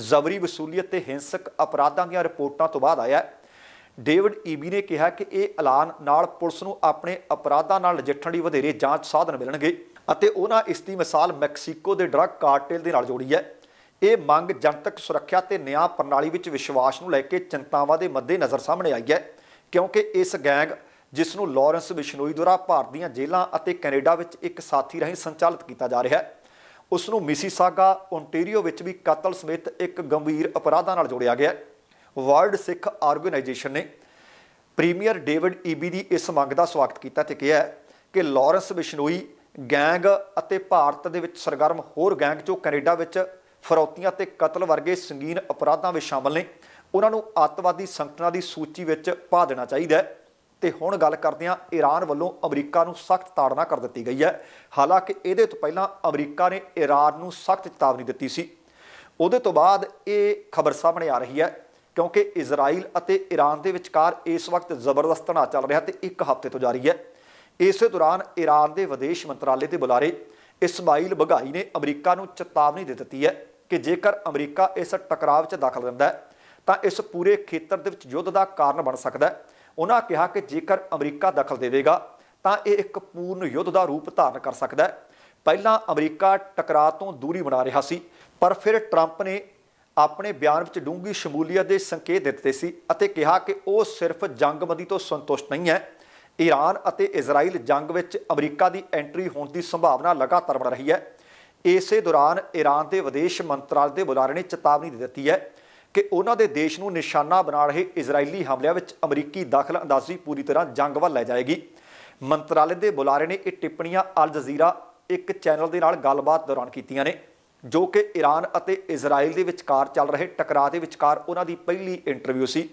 ਜ਼ਬਰੀ ਵਸੂਲੀਅਤ ਤੇ ਹਿੰਸਕ ਅਪਰਾਧਾਂ ਦੀਆਂ ਰਿਪੋਰਟਾਂ ਤੋਂ ਬਾਅਦ ਆਇਆ ਹੈ। ਡੇਵਿਡ ਈਬੀ ਨੇ ਕਿਹਾ ਕਿ ਇਹ ਐਲਾਨ ਨਾਲ ਪੁਲਿਸ ਨੂੰ ਆਪਣੇ ਅਪਰਾਧਾਂ ਨਾਲ ਨਜਿੱਠਣ ਲਈ ਵਧੇਰੇ ਜਾਂਚ ਸਾਧਨ ਮਿਲਣਗੇ ਅਤੇ ਉਹਨਾਂ ਇਸ ਦੀ ਮਿਸਾਲ ਮੈਕਸੀਕੋ ਦੇ ਡਰੱਗ ਕਾਰਟੇਲ ਦੇ ਨਾਲ ਜੋੜੀ ਹੈ। ਇਹ ਮੰਗ ਜਨਤਕ ਸੁਰੱਖਿਆ ਤੇ ਨਿਆਂ ਪ੍ਰਣਾਲੀ ਵਿੱਚ ਵਿਸ਼ਵਾਸ ਨੂੰ ਲੈ ਕੇ ਚਿੰਤਾਵਾਂ ਦੇ ਮੱਦੇ ਨਜ਼ਰ ਸਾਹਮਣੇ ਆਈ ਹੈ, ਕਿਉਂਕਿ ਇਸ ਗੈਂਗ ਜਿਸ ਨੂੰ ਲਾਰੈਂਸ ਬਿਸ਼ਨੋਈ ਦੁਆਰਾ ਭਾਰਤ ਦੀਆਂ ਜੇਲ੍ਹਾਂ ਅਤੇ ਕੈਨੇਡਾ ਵਿੱਚ ਇੱਕ ਸਾਥੀ ਰਾਹੀਂ ਸੰਚਾਲਿਤ ਕੀਤਾ ਜਾ ਰਿਹਾ ਹੈ। ਉਸ ਨੂੰ ਮਿਸੀਸਾਗਾ ਓਨਟਾਰੀਓ ਵਿੱਚ ਵੀ ਕਤਲ ਸਮੇਤ ਇੱਕ ਗੰਭੀਰ ਅਪਰਾਧਾਂ ਨਾਲ ਜੋੜਿਆ ਗਿਆ ਹੈ। ਵਰਲਡ ਸਿੱਖ ਆਰਗੇਨਾਈਜੇਸ਼ਨ ਨੇ ਪ੍ਰੀਮੀਅਰ ਡੇਵਿਡ ਈਬੀ ਦੀ ਇਸ ਮੰਗ ਦਾ ਸਵਾਗਤ ਕੀਤਾ ਤੇ ਕਿਹਾ ਕਿ ਲਾਰੈਂਸ ਬਿਸ਼ਨੋਈ ਗੈਂਗ ਅਤੇ ਭਾਰਤ ਦੇ ਵਿੱਚ ਸਰਗਰਮ ਹੋਰ ਗੈਂਗ ਜੋ ਕੈਨੇਡਾ ਵਿੱਚ ਫਰੌਤੀਆਂ ਤੇ ਕਤਲ ਵਰਗੇ ਸੰਗੀਨ ਅਪਰਾਧਾਂ ਵਿੱਚ ਸ਼ਾਮਲ ਨੇ, ਉਹਨਾਂ ਨੂੰ ਅੱਤਵਾਦੀ ਸੰਗਠਨਾਂ ਦੀ ਸੂਚੀ ਵਿੱਚ ਪਾ ਦੇਣਾ ਚਾਹੀਦਾ ਹੈ। ਤੇ ਹੁਣ ਗੱਲ ਕਰਦੇ ਹਾਂ ਈਰਾਨ ਵੱਲੋਂ ਅਮਰੀਕਾ ਨੂੰ ਸਖਤ ਤਾੜਨਾ ਕਰ ਦਿੱਤੀ ਗਈ ਹੈ। ਹਾਲਾਂਕਿ ਇਹਦੇ ਤੋਂ ਪਹਿਲਾਂ ਅਮਰੀਕਾ ਨੇ ਈਰਾਨ ਨੂੰ ਸਖਤ ਚੇਤਾਵਨੀ ਦਿੱਤੀ ਸੀ। ਉਹਦੇ ਤੋਂ ਬਾਅਦ ਇਹ ਖਬਰ ਸਾਹਮਣੇ ਆ ਰਹੀ ਹੈ ਕਿਉਂਕਿ ਇਜ਼ਰਾਈਲ ਅਤੇ ਈਰਾਨ ਦੇ ਵਿਚਕਾਰ ਇਸ ਵਕਤ ਜ਼ਬਰਦਸਤ ਤਣਾਅ ਚੱਲ ਰਿਹਾ ਤੇ ਇੱਕ ਹਫ਼ਤੇ ਤੋਂ ਜਾਰੀ ਹੈ। ਇਸੇ ਦੌਰਾਨ ਈਰਾਨ ਦੇ ਵਿਦੇਸ਼ ਮੰਤਰਾਲੇ ਦੇ ਬੁਲਾਰੇ ਇਸਮਾਈਲ ਬਘਾਈ ਨੇ ਅਮਰੀਕਾ ਨੂੰ ਚੇਤਾਵਨੀ ਦੇ ਦਿੱਤੀ ਹੈ ਕਿ ਜੇਕਰ ਅਮਰੀਕਾ ਇਸ ਟਕਰਾਅ ਵਿੱਚ ਦਾਖਲ ਦਿੰਦਾ ਹੈ, ਤਾਂ ਇਸ ਪੂਰੇ ਖੇਤਰ ਦੇ ਵਿੱਚ ਯੁੱਧ ਦਾ ਕਾਰਨ ਬਣ ਸਕਦਾ ਹੈ। ਉਹਨਾਂ ਕਿਹਾ ਕਿ ਜੇਕਰ ਅਮਰੀਕਾ ਦਖਲ ਦੇਵੇਗਾ, ਤਾਂ ਇਹ ਇੱਕ ਪੂਰਨ ਯੁੱਧ ਦਾ ਰੂਪ ਧਾਰਨ ਕਰ ਸਕਦਾ ਹੈ। ਪਹਿਲਾਂ ਅਮਰੀਕਾ ਟਕਰਾਅ ਤੋਂ ਦੂਰੀ ਬਣਾ ਰਿਹਾ ਸੀ, ਪਰ ਫਿਰ ਟਰੰਪ ਨੇ ਆਪਣੇ ਬਿਆਨ ਵਿੱਚ ਡੂੰਗੀ ਸ਼ਮੂਲੀਅਤ ਦੇ ਸੰਕੇਤ ਦਿੱਤੇ ਸੀ ਅਤੇ ਕਿਹਾ ਕਿ ਉਹ ਸਿਰਫ ਜੰਗਬੰਦੀ ਤੋਂ ਸੰਤੁਸ਼ਟ ਨਹੀਂ ਹੈ। ਈਰਾਨ ਅਤੇ ਇਜ਼ਰਾਈਲ ਜੰਗ ਵਿੱਚ ਅਮਰੀਕਾ ਦੀ ਐਂਟਰੀ ਹੋਣ ਦੀ ਸੰਭਾਵਨਾ ਲਗਾਤਾਰ ਬਣ ਰਹੀ ਹੈ। ਇਸੇ ਦੌਰਾਨ ਈਰਾਨ ਦੇ ਵਿਦੇਸ਼ ਮੰਤਰਾਲੇ ਦੇ ਬੁਲਾਰੇ ਨੇ ਚੇਤਾਵਨੀ ਦੇ ਦਿੱਤੀ ਹੈ ਕਿ ਉਹਨਾਂ ਦੇ ਦੇਸ਼ ਨੂੰ ਨਿਸ਼ਾਨਾ ਬਣਾ ਰਹੇ ਇਜ਼ਰਾਈਲੀ ਹਮਲਿਆਂ ਵਿੱਚ ਅਮਰੀਕੀ ਦਾਖਲ ਅੰਦਾਜ਼ੀ ਪੂਰੀ ਤਰ੍ਹਾਂ ਜੰਗ ਵੱਲ ਲੈ ਜਾਏਗੀ। ਮੰਤਰਾਲੇ ਦੇ ਬੁਲਾਰੇ ਨੇ ਇਹ ਟਿੱਪਣੀਆਂ ਅਲ ਜਜ਼ੀਰਾ ਇੱਕ ਚੈਨਲ ਦੇ ਨਾਲ ਗੱਲਬਾਤ ਦੌਰਾਨ ਕੀਤੀਆਂ ਨੇ, ਜੋ ਕਿ ਈਰਾਨ ਅਤੇ ਇਜ਼ਰਾਈਲ ਦੇ ਵਿਚਕਾਰ ਚੱਲ ਰਹੇ ਟਕਰਾਅ ਦੇ ਵਿਚਕਾਰ ਉਹਨਾਂ ਦੀ ਪਹਿਲੀ ਇੰਟਰਵਿਊ ਸੀ।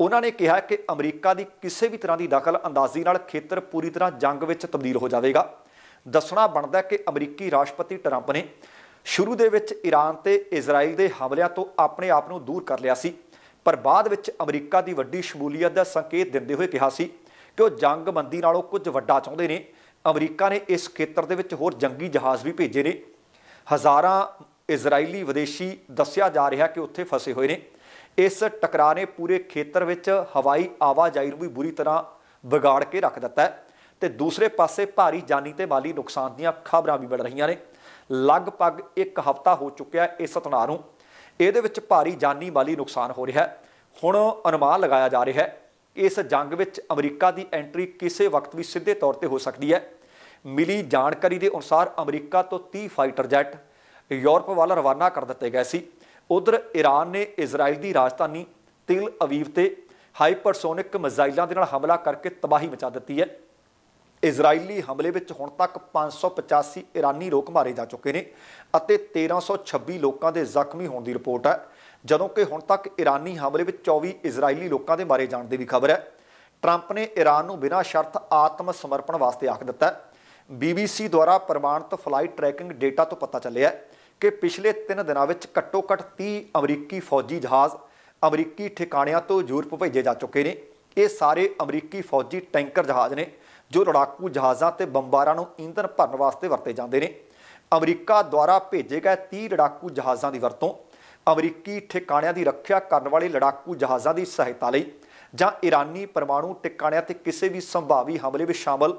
ਉਹਨਾਂ ਨੇ ਕਿਹਾ ਕਿ ਅਮਰੀਕਾ ਦੀ ਕਿਸੇ ਵੀ ਤਰ੍ਹਾਂ ਦੀ ਦਖਲ ਅੰਦਾਜ਼ੀ ਨਾਲ ਖੇਤਰ ਪੂਰੀ ਤਰ੍ਹਾਂ ਜੰਗ ਵਿੱਚ ਤਬਦੀਲ ਹੋ ਜਾਵੇਗਾ। ਦੱਸਣਾ ਬਣਦਾ ਕਿ ਅਮਰੀਕੀ ਰਾਸ਼ਟਰਪਤੀ ਟਰੰਪ ਨੇ ਸ਼ੁਰੂ ਦੇ ਵਿੱਚ ਈਰਾਨ ਤੇ ਇਜ਼ਰਾਈਲ ਦੇ ਹਮਲਿਆਂ ਤੋਂ ਆਪਣੇ ਆਪ ਨੂੰ ਦੂਰ ਕਰ ਲਿਆ ਸੀ, ਪਰ ਬਾਅਦ ਵਿੱਚ ਅਮਰੀਕਾ ਦੀ ਵੱਡੀ ਸ਼ਮੂਲੀਅਤ ਦਾ ਸੰਕੇਤ ਦਿੰਦੇ ਹੋਏ ਕਿਹਾ ਸੀ ਕਿ ਉਹ ਜੰਗਬੰਦੀ ਨਾਲੋਂ ਕੁਝ ਵੱਡਾ ਚਾਹੁੰਦੇ ਨੇ। ਅਮਰੀਕਾ ਨੇ ਇਸ ਖੇਤਰ ਦੇ ਵਿੱਚ ਹੋਰ ਜੰਗੀ ਜਹਾਜ਼ ਵੀ ਭੇਜੇ ਨੇ। ਹਜ਼ਾਰਾਂ ਇਜ਼ਰਾਈਲੀ ਵਿਦੇਸ਼ੀ ਦੱਸਿਆ ਜਾ ਰਿਹਾ ਕਿ ਉੱਥੇ ਫਸੇ ਹੋਏ ਨੇ। ਇਸ ਟਕਰਾਅ ਨੇ ਪੂਰੇ ਖੇਤਰ ਵਿੱਚ ਹਵਾਈ ਆਵਾਜਾਈ ਨੂੰ ਵੀ ਬੁਰੀ ਤਰ੍ਹਾਂ ਵਿਗਾੜ ਕੇ ਰੱਖ ਦਿੱਤਾ ਹੈ ਤੇ ਦੂਸਰੇ ਪਾਸੇ ਭਾਰੀ ਜਾਨੀ ਤੇ ਮਾਲੀ ਨੁਕਸਾਨ ਦੀਆਂ ਖਬਰਾਂ ਵੀ ਮਿਲ ਰਹੀਆਂ ਨੇ। ਲਗਭਗ ਇੱਕ ਹਫ਼ਤਾ ਹੋ ਚੁੱਕਿਆ ਇਸ ਤਣਾਅ ਨੂੰ। ਇਹਦੇ ਵਿੱਚ ਭਾਰੀ ਜਾਨੀ ਮਾਲੀ ਨੁਕਸਾਨ ਹੋ ਰਿਹਾ ਹੈ। ਹੁਣ ਅਨੁਮਾਨ ਲਗਾਇਆ ਜਾ ਰਿਹਾ ਹੈ, ਇਸ ਜੰਗ ਵਿੱਚ ਅਮਰੀਕਾ ਦੀ ਐਂਟਰੀ ਕਿਸੇ ਵਕਤ ਵੀ ਸਿੱਧੇ ਤੌਰ ਤੇ ਹੋ ਸਕਦੀ ਹੈ। ਮਿਲੀ ਜਾਣਕਾਰੀ ਦੇ ਅਨੁਸਾਰ ਅਮਰੀਕਾ ਤੋਂ 30 ਫਾਈਟਰ ਜੈਟ ਯੂਰਪ ਵੱਲ ਰਵਾਨਾ ਕਰ ਦਿੱਤੇ ਗਏ ਸੀ। ਉਧਰ ਈਰਾਨ ਨੇ ਇਜ਼ਰਾਈਲ ਦੀ ਰਾਜਧਾਨੀ ਤਿਲ ਅਵੀਵ ਤੇ ਹਾਈਪਰਸੋਨਿਕ ਮਿਜ਼ਾਈਲਾਂ ਦੇ ਨਾਲ ਹਮਲਾ ਕਰਕੇ ਤਬਾਹੀ ਮਚਾ ਦਿੱਤੀ ਹੈ। ਇਜ਼ਰਾਈਲੀ ਹਮਲੇ ਵਿੱਚ ਹੁਣ ਤੱਕ 585 ਇਰਾਨੀ ਲੋਕ ਮਾਰੇ ਜਾ ਚੁੱਕੇ ਨੇ ਅਤੇ 1326 ਲੋਕਾਂ ਦੇ ਜ਼ਖਮੀ ਹੋਣ ਦੀ ਰਿਪੋਰਟ ਹੈ, ਜਦੋਂ ਕਿ ਹੁਣ ਤੱਕ ਇਰਾਨੀ ਹਮਲੇ ਵਿੱਚ 24 ਇਜ਼ਰਾਈਲੀ ਲੋਕਾਂ ਦੇ ਮਾਰੇ ਜਾਣ ਦੀ ਵੀ ਖਬਰ ਹੈ। ਟਰੰਪ ਨੇ ਈਰਾਨ ਨੂੰ ਬਿਨਾਂ ਸ਼ਰਤ ਆਤਮ ਸਮਰਪਣ ਵਾਸਤੇ ਆਖ ਦਿੱਤਾ ਹੈ। BBC ਦੁਆਰਾ ਪ੍ਰਮਾਣਿਤ ਫਲਾਈਟ ਟਰੈਕਿੰਗ ਡੇਟਾ ਤੋਂ ਪਤਾ ਚੱਲਿਆ ਕਿ ਪਿਛਲੇ 3 ਦਿਨਾਂ ਵਿੱਚ ਘੱਟੋ-ਘੱਟ 30 ਅਮਰੀਕੀ ਫੌਜੀ ਜਹਾਜ਼ ਅਮਰੀਕੀ ਠਿਕਾਣਿਆਂ ਤੋਂ ਯੂਰਪ ਭੇਜੇ ਜਾ ਚੁੱਕੇ ਨੇ। ਇਹ ਸਾਰੇ ਅਮਰੀਕੀ ਫੌਜੀ ਟੈਂਕਰ ਜਹਾਜ਼ ਨੇ ਜੋ ਲੜਾਕੂ ਜਹਾਜ਼ਾਂ ਤੇ ਬੰਬਾਰਾਂ ਨੂੰ ਈਂਧਨ ਭਰਨ ਵਾਸਤੇ ਵਰਤੇ ਜਾਂਦੇ ਨੇ। ਅਮਰੀਕਾ ਦੁਆਰਾ ਭੇਜੇ ਗਏ 30 ਲੜਾਕੂ ਜਹਾਜ਼ਾਂ ਦੀ ਵਰਤੋਂ, ਅਮਰੀਕੀ ਠਿਕਾਣਿਆਂ ਦੀ ਰੱਖਿਆ ਕਰਨ ਵਾਲੇ ਲੜਾਕੂ ਜਹਾਜ਼ਾਂ ਦੀ ਸਹਾਇਤਾ ਲਈ ਜਾਂ ਈਰਾਨੀ ਪਰਮਾਣੂ ਟਿਕਾਣਿਆਂ ਤੇ ਕਿਸੇ ਵੀ ਸੰਭਾਵੀ ਹਮਲੇ ਵਿੱਚ ਸ਼ਾਮਲ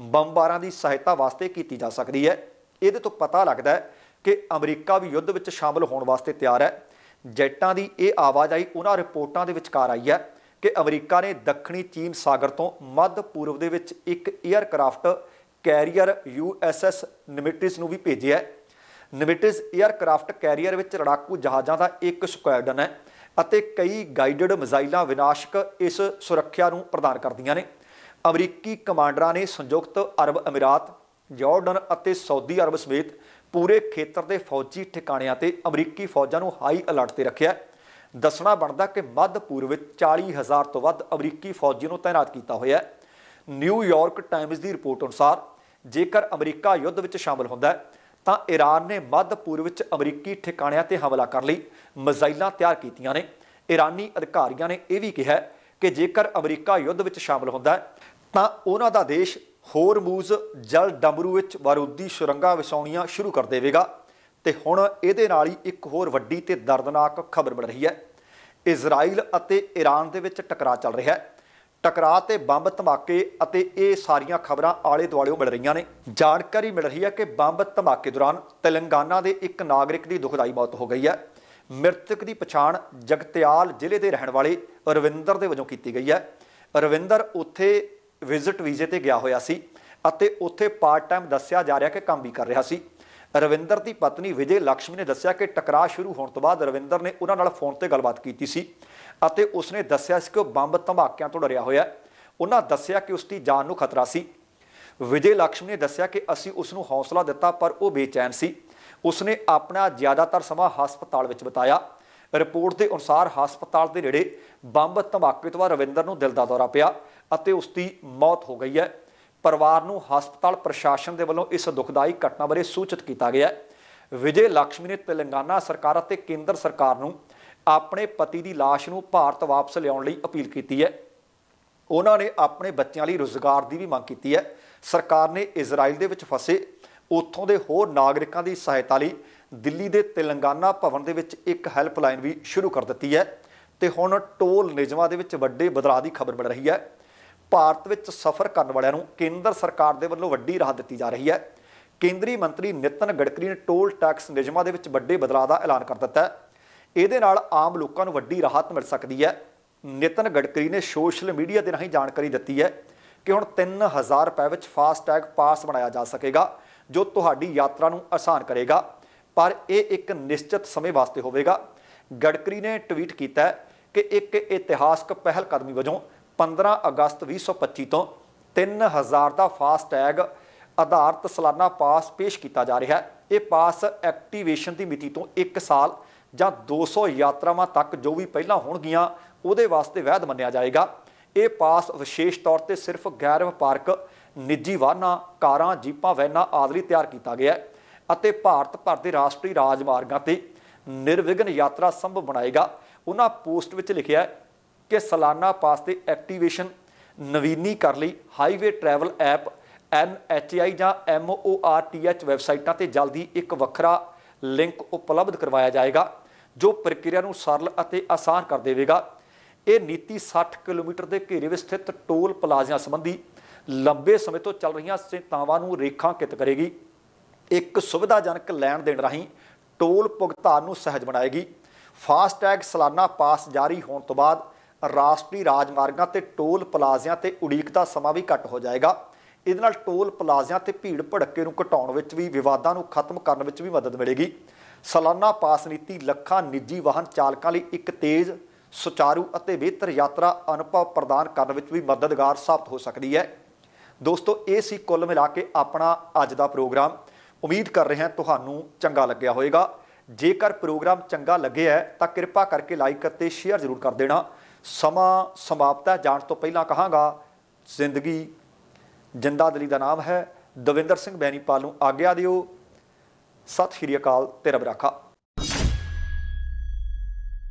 ਬੰਬਾਰਾਂ ਦੀ ਸਹਾਇਤਾ ਵਾਸਤੇ ਕੀਤੀ ਜਾ ਸਕਦੀ ਹੈ। ਇਹਦੇ ਤੋਂ ਪਤਾ ਲੱਗਦਾ ਹੈ ਕਿ ਅਮਰੀਕਾ ਵੀ ਯੁੱਧ ਵਿੱਚ ਸ਼ਾਮਲ ਹੋਣ ਵਾਸਤੇ ਤਿਆਰ ਹੈ। ਜੈਟਾਂ ਦੀ ਇਹ ਆਵਾਜਾਈ ਉਹਨਾਂ ਰਿਪੋਰਟਾਂ ਦੇ ਵਿਚਕਾਰ ਆਈ ਹੈ। ਕਿ ਅਮਰੀਕਾ ਨੇ ਦੱਖਣੀ ਚੀਨ ਸਾਗਰ ਤੋਂ ਮੱਧ ਪੂਰਬ ਦੇ ਵਿੱਚ ਇੱਕ 에ਅਰਕ੍ਰਾਫਟ ਕੈਰੀਅਰ ਯੂਐਸਐਸ ਨਿਮਿਟਿਸ ਨੂੰ ਵੀ ਭੇਜਿਆ ਹੈ ਨਿਮਿਟਿਸ 에ਅਰਕ੍ਰਾਫਟ ਕੈਰੀਅਰ ਵਿੱਚ ਲੜਾਕੂ ਜਹਾਜ਼ਾਂ ਦਾ ਇੱਕ ਸਕੁਐਡਨ ਹੈ ਅਤੇ ਕਈ ਗਾਈਡਡ ਮਿਜ਼ਾਈਲਾਂ ਵਿਨਾਸ਼ਕ ਇਸ ਸੁਰੱਖਿਆ ਨੂੰ ਪ੍ਰਦਾਨ ਕਰਦੀਆਂ ਨੇ ਅਮਰੀਕੀ ਕਮਾਂਡਰਾਂ ਨੇ ਸੰਯੁਕਤ ਅਰਬ ਅਮੀਰਾਤ, ਜਾਰਡਨ ਅਤੇ ਸਾਊਦੀ ਅਰਬ ਸਮੇਤ ਪੂਰੇ ਖੇਤਰ ਦੇ ਫੌਜੀ ਠਿਕਾਣਿਆਂ ਤੇ ਅਮਰੀਕੀ ਫੌਜਾਂ ਨੂੰ ਹਾਈ ਅਲਰਟ ਤੇ ਰੱਖਿਆ ਹੈ। ਦੱਸਣਾ ਬਣਦਾ ਕਿ ਮੱਧ ਪੂਰਬ ਵਿੱਚ 40000 ਤੋਂ ਵੱਧ ਅਮਰੀਕੀ ਫੌਜੀ ਨੂੰ ਤਾਇਨਾਤ ਕੀਤਾ ਹੋਇਆ ਹੈ। ਨਿਊਯਾਰਕ ਟਾਈਮਜ਼ ਦੀ ਰਿਪੋਰਟ ਅਨੁਸਾਰ, ਜੇਕਰ ਅਮਰੀਕਾ ਯੁੱਧ ਵਿੱਚ ਸ਼ਾਮਲ ਹੁੰਦਾ ਹੈ, ਤਾਂ ਈਰਾਨ ਨੇ ਮੱਧ ਪੂਰਬ ਵਿੱਚ ਅਮਰੀਕੀ ਠਿਕਾਣਿਆਂ ਤੇ ਹਮਲਾ ਕਰਨ ਲਈ। ਮਿਜ਼ਾਈਲਾਂ ਤਿਆਰ ਕੀਤੀਆਂ ਨੇ। ਈਰਾਨੀ ਅਧਿਕਾਰੀਆਂ ਨੇ ਇਹ ਵੀ ਕਿਹਾ ਕਿ ਜੇਕਰ ਅਮਰੀਕਾ ਯੁੱਧ ਵਿੱਚ ਸ਼ਾਮਲ ਹੁੰਦਾ ਤਾਂ ਉਹਨਾਂ ਦਾ ਦੇਸ਼ ਹੋਰਮੂਜ਼ ਜਲ ਡਮਰੂ ਵਿੱਚ ਬਾਰੂਦੀ ਸੁਰੰਗਾਂ ਵਸਾਉਣੀਆਂ ਸ਼ੁਰੂ ਕਰ ਦੇਵੇਗਾ। ਤੇ ਹੁਣ ਇਹਦੇ ਨਾਲ ਹੀ ਇੱਕ ਹੋਰ ਵੱਡੀ ਤੇ ਦਰਦਨਾਕ ਖਬਰ ਮਿਲ ਰਹੀ ਹੈ। ਇਜ਼ਰਾਈਲ ਅਤੇ ਈਰਾਨ ਦੇ ਵਿੱਚ ਟਕਰਾਅ ਚੱਲ ਰਿਹਾ ਹੈ। ਟਕਰਾਅ ਤੇ ਬੰਬ ਧਮਾਕੇ ਅਤੇ ਇਹ ਸਾਰੀਆਂ ਖਬਰਾਂ ਆਲੇ ਦੁਆਲਿਓਂ ਮਿਲ ਰਹੀਆਂ ਨੇ। ਜਾਣਕਾਰੀ ਮਿਲ ਰਹੀ ਹੈ ਕਿ ਬੰਬ ਧਮਾਕੇ ਦੌਰਾਨ ਤੇਲੰਗਾਨਾ ਦੇ ਇੱਕ ਨਾਗਰਿਕ ਦੀ ਦੁਖਦਾਈ ਮੌਤ ਹੋ ਗਈ ਹੈ। ਮ੍ਰਿਤਕ ਦੀ ਪਛਾਣ ਜਗਤਿਆਲ ਜ਼ਿਲ੍ਹੇ ਦੇ ਰਹਿਣ ਵਾਲੇ ਰਵਿੰਦਰ ਦੇ ਵਜੋਂ ਕੀਤੀ ਗਈ ਹੈ। ਰਵਿੰਦਰ ਉੱਥੇ ਵਿਜ਼ਿਟ ਵੀਜ਼ੇ ਤੇ ਗਿਆ ਹੋਇਆ ਸੀ ਅਤੇ ਉੱਥੇ ਪਾਰਟ ਟਾਈਮ ਦੱਸਿਆ ਜਾ ਰਿਹਾ ਕਿ ਕੰਮ ਵੀ ਕਰ ਰਿਹਾ ਸੀ। ਰਵਿੰਦਰ ਦੀ ਪਤਨੀ ਵਿਜੇ ਲక్ష్ਮੀ ਨੇ ਦੱਸਿਆ ਕਿ ਟਕਰਾਅ ਸ਼ੁਰੂ ਹੋਣ ਤੋਂ ਬਾਅਦ ਰਵਿੰਦਰ ਨੇ ਉਹਨਾਂ ਨਾਲ ਫੋਨ ਤੇ ਗੱਲਬਾਤ ਕੀਤੀ ਸੀ ਅਤੇ ਉਸਨੇ ਦੱਸਿਆ ਸੀ ਕਿ ਉਹ ਬੰਬ ਧਮਾਕਿਆਂ ਤੋਂ ਡਰਿਆ ਹੋਇਆ ਉਹਨਾਂ ਦੱਸਿਆ ਕਿ ਉਸ ਦੀ ਜਾਨ ਨੂੰ ਖਤਰਾ ਸੀ। ਵਿਜੇ ਲక్ష్ਮੀ ਨੇ ਦੱਸਿਆ ਕਿ ਅਸੀਂ ਉਸ ਨੂੰ ਹੌਸਲਾ ਦਿੱਤਾ, ਪਰ ਉਹ ਬੇਚੈਨ ਸੀ। ਉਸਨੇ ਆਪਣਾ ਜ਼ਿਆਦਾਤਰ ਸਮਾਂ ਹਸਪਤਾਲ ਵਿੱਚ ਬਿਤਾਇਆ। ਰਿਪੋਰਟ ਦੇ ਅਨੁਸਾਰ ਹਸਪਤਾਲ ਦੇ ਨੇੜੇ ਬੰਬ ਧਮਾਕੇ ਤੋਂ ਬਾਅਦ ਰਵਿੰਦਰ ਨੂੰ ਦਿਲ ਦਾ ਦੌਰਾ ਪਿਆ ਅਤੇ ਉਸ ਦੀ ਮੌਤ ਹੋ ਗਈ ਹੈ। ਪਰਿਵਾਰ ਨੂੰ ਹਸਪਤਾਲ ਪ੍ਰਸ਼ਾਸਨ ਦੇ ਵੱਲੋਂ ਇਸ ਦੁਖਦਾਈ ਘਟਨਾ ਬਾਰੇ ਸੂਚਿਤ ਕੀਤਾ ਗਿਆ ਹੈ। ਵਿਜੇ ਲక్ష్ਮੀ ਨੇ ਤੇਲੰਗਾਨਾ ਸਰਕਾਰ ਅਤੇ ਕੇਂਦਰ ਸਰਕਾਰ ਨੂੰ ਆਪਣੇ ਪਤੀ ਦੀ ਲਾਸ਼ ਨੂੰ ਭਾਰਤ ਵਾਪਸ ਲਿਆਉਣ ਲਈ ਅਪੀਲ ਕੀਤੀ ਹੈ। ਉਹਨਾਂ ਨੇ ਆਪਣੇ ਬੱਚਿਆਂ ਲਈ ਰੋਜ਼ਗਾਰ ਦੀ ਵੀ ਮੰਗ ਕੀਤੀ ਹੈ। ਸਰਕਾਰ ਨੇ ਇਜ਼ਰਾਈਲ ਦੇ ਵਿੱਚ ਫਸੇ ਉੱਥੋਂ ਦੇ ਹੋਰ ਨਾਗਰਿਕਾਂ ਦੀ ਸਹਾਇਤਾ ਲਈ ਦਿੱਲੀ ਦੇ ਤੇਲੰਗਾਨਾ ਭਵਨ ਦੇ ਵਿੱਚ ਇੱਕ ਹੈਲਪਲਾਈਨ ਵੀ ਸ਼ੁਰੂ ਕਰ ਦਿੱਤੀ ਹੈ। ਤੇ ਹੁਣ ਟੋਲ ਨਿਯਮਾਂ ਦੇ ਵਿੱਚ ਵੱਡੇ ਬਦਲਾਅ ਦੀ ਖਬਰ ਮਿਲ ਰਹੀ ਹੈ। ਭਾਰਤ ਵਿੱਚ ਸਫ਼ਰ ਕਰਨ ਵਾਲਿਆਂ ਨੂੰ ਕੇਂਦਰ ਸਰਕਾਰ ਦੇ ਵੱਲੋਂ ਵੱਡੀ ਰਾਹਤ ਦਿੱਤੀ ਜਾ ਰਹੀ ਹੈ। ਕੇਂਦਰੀ ਮੰਤਰੀ ਨਿਤਨ ਗਡਕਰੀ ਨੇ ਟੋਲ ਟੈਕਸ ਨਿਯਮਾਂ ਦੇ ਵਿੱਚ ਵੱਡੇ ਬਦਲਾਅ ਦਾ ਐਲਾਨ ਕਰ ਦਿੱਤਾ ਹੈ। ਇਹਦੇ ਨਾਲ ਆਮ ਲੋਕਾਂ ਨੂੰ ਵੱਡੀ ਰਾਹਤ ਮਿਲ ਸਕਦੀ ਹੈ। ਨਿਤਨ ਗਡਕਰੀ ਨੇ ਸੋਸ਼ਲ ਮੀਡੀਆ ਦੇ ਰਾਹੀਂ ਜਾਣਕਾਰੀ ਦਿੱਤੀ ਹੈ ਕਿ ਹੁਣ 3000 ਰੁਪਏ ਵਿੱਚ ਫਾਸਟੈਗ ਪਾਸ ਬਣਾਇਆ ਜਾ ਸਕੇਗਾ, ਜੋ ਤੁਹਾਡੀ ਯਾਤਰਾ ਨੂੰ ਆਸਾਨ ਕਰੇਗਾ। ਪਰ ਇਹ ਇੱਕ ਨਿਸ਼ਚਿਤ ਸਮੇਂ ਵਾਸਤੇ ਹੋਵੇਗਾ। ਗਡਕਰੀ ਨੇ ਟਵੀਟ ਕੀਤਾ ਕਿ ਇੱਕ ਇਤਿਹਾਸਕ ਪਹਿਲ ਕਦਮੀ ਵਜੋਂ 15 ਅਗਸਤ 2025 ਤੋਂ 3000 ਦਾ ਫਾਸਟੈਗ ਆਧਾਰਿਤ ਸਾਲਾਨਾ ਪਾਸ ਪੇਸ਼ ਕੀਤਾ ਜਾ ਰਿਹਾ ਹੈ। ਇਹ ਪਾਸ ਐਕਟੀਵੇਸ਼ਨ ਦੀ ਮਿਤੀ ਤੋਂ 1 ਸਾਲ ਜਾਂ 200 ਯਾਤਰਾਵਾਂ ਤੱਕ ਜੋ ਵੀ ਪਹਿਲਾਂ ਹੋਣਗੀਆਂ, ਉਹਦੇ ਵਾਸਤੇ ਵੈਧ ਮੰਨਿਆ ਜਾਏਗਾ। ਇਹ ਪਾਸ ਵਿਸ਼ੇਸ਼ ਤੌਰ ਤੇ ਸਿਰਫ ਗੈਰ ਵਪਾਰਕ ਨਿੱਜੀ ਵਾਹਨਾਂ, ਕਾਰਾਂ, ਜੀਪਾਂ, ਵੈਨਾਂ ਆਦਿ ਲਈ ਤਿਆਰ ਕੀਤਾ ਗਿਆ ਹੈ ਅਤੇ ਭਾਰਤ ਭਰ ਦੇ ਰਾਸ਼ਟਰੀ ਰਾਜਮਾਰਗਾਂ ਤੇ ਨਿਰਵਿਘਨ ਯਾਤਰਾ ਸੰਭਵ ਬਣਾਏਗਾ। ਉਹਨਾਂ ਪੋਸਟ ਵਿੱਚ ਲਿਖਿਆ ਹੈ ਕਿ ਸਾਲਾਨਾ ਪਾਸ 'ਤੇ ਐਕਟੀਵੇਸ਼ਨ ਨਵੀਨੀ ਕਰ ਲਈ ਹਾਈਵੇ ਟਰੈਵਲ ਐਪ NHI ਜਾਂ MORTH ਵੈਬਸਾਈਟਾਂ ਤੇ ਜਲਦੀ ਇੱਕ ਵੱਖਰਾ ਲਿੰਕ ਉਪਲਬਧ ਕਰਵਾਇਆ ਜਾਏਗਾ, ਜੋ ਪ੍ਰਕਿਰਿਆ ਨੂੰ ਸਰਲ ਅਤੇ ਆਸਾਨ ਕਰ ਦੇਵੇਗਾ। ਇਹ ਨੀਤੀ 60 ਕਿਲੋਮੀਟਰ ਦੇ ਘੇਰੇ ਵਿੱਚ ਸਥਿਤ ਟੋਲ ਪਲਾਜ਼ਿਆਂ ਸੰਬੰਧੀ ਲੰਬੇ ਸਮੇਂ ਤੋਂ ਚੱਲ ਰਹੀਆਂ ਚਿੰਤਾਵਾਂ ਨੂੰ ਰੇਖਾਂਕਿਤ ਕਰੇਗੀ। ਇੱਕ ਸੁਵਿਧਾਜਨਕ ਲੈਣ ਦੇਣ ਰਾਹੀਂ ਟੋਲ ਭੁਗਤਾਨ ਨੂੰ ਸਹਿਜ ਬਣਾਏਗੀ। ਫਾਸਟੈਗ ਸਾਲਾਨਾ ਪਾਸ ਜਾਰੀ ਹੋਣ ਤੋਂ ਬਾਅਦ ਰਾਸ਼ਟਰੀ ਰਾਜਮਾਰਗਾਂ ਤੇ ਟੋਲ ਪਲਾਜ਼ਿਆਂ ਤੇ ਉਡੀਕ ਦਾ ਸਮਾਂ ਵੀ ਘੱਟ ਹੋ ਜਾਏਗਾ। ਇਹਦੇ ਨਾਲ ਟੋਲ ਪਲਾਜ਼ਿਆਂ ਤੇ ਭੀੜ ਭੜੱਕੇ ਨੂੰ ਘਟਾਉਣ ਵਿੱਚ ਵੀ, ਵਿਵਾਦਾਂ ਨੂੰ ਖਤਮ ਕਰਨ ਵਿੱਚ ਵੀ ਮਦਦ ਮਿਲੇਗੀ। ਸਾਲਾਨਾ ਪਾਸ ਨੀਤੀ ਲੱਖਾਂ ਨਿੱਜੀ ਵਾਹਨ ਚਾਲਕਾਂ ਲਈ ਇੱਕ ਤੇਜ਼, ਸੁਚਾਰੂ ਅਤੇ ਬਿਹਤਰ ਯਾਤਰਾ ਅਨੁਭਵ ਪ੍ਰਦਾਨ ਕਰਨ ਵਿੱਚ ਵੀ ਮਦਦਗਾਰ ਸਾਬਤ ਹੋ ਸਕਦੀ ਹੈ। ਦੋਸਤੋ, ਇਹ ਸੀ ਕੁੱਲ ਮਿਲਾ ਕੇ ਆਪਣਾ ਅੱਜ ਦਾ ਪ੍ਰੋਗਰਾਮ। ਉਮੀਦ ਕਰ ਰਹੇ ਹਾਂ ਤੁਹਾਨੂੰ ਚੰਗਾ ਲੱਗਿਆ ਹੋਵੇਗਾ। ਜੇਕਰ ਪ੍ਰੋਗਰਾਮ ਚੰਗਾ ਲੱਗਿਆ ਹੈ, ਤਾਂ ਕਿਰਪਾ ਕਰਕੇ ਲਾਈਕ ਅਤੇ ਸ਼ੇਅਰ ਜ਼ਰੂਰ ਕਰ ਦੇਣਾ। ਸਮਾਂ ਸਮਾਪਤ ਹੈ। ਜਾਣ ਤੋਂ ਪਹਿਲਾਂ ਕਹਾਂਗਾ, ਜ਼ਿੰਦਗੀ ਜਿੰਦਾ ਦਿਲੀ ਦਾ ਨਾਮ ਹੈ। ਦਵਿੰਦਰ ਸਿੰਘ ਬੈਣੀਪਾਲ ਨੂੰ ਆਗਿਆ ਦਿਓ। ਸਤਿ ਸ਼੍ਰੀ ਅਕਾਲ ਤੇ ਰੱਬ ਰਾਖਾ।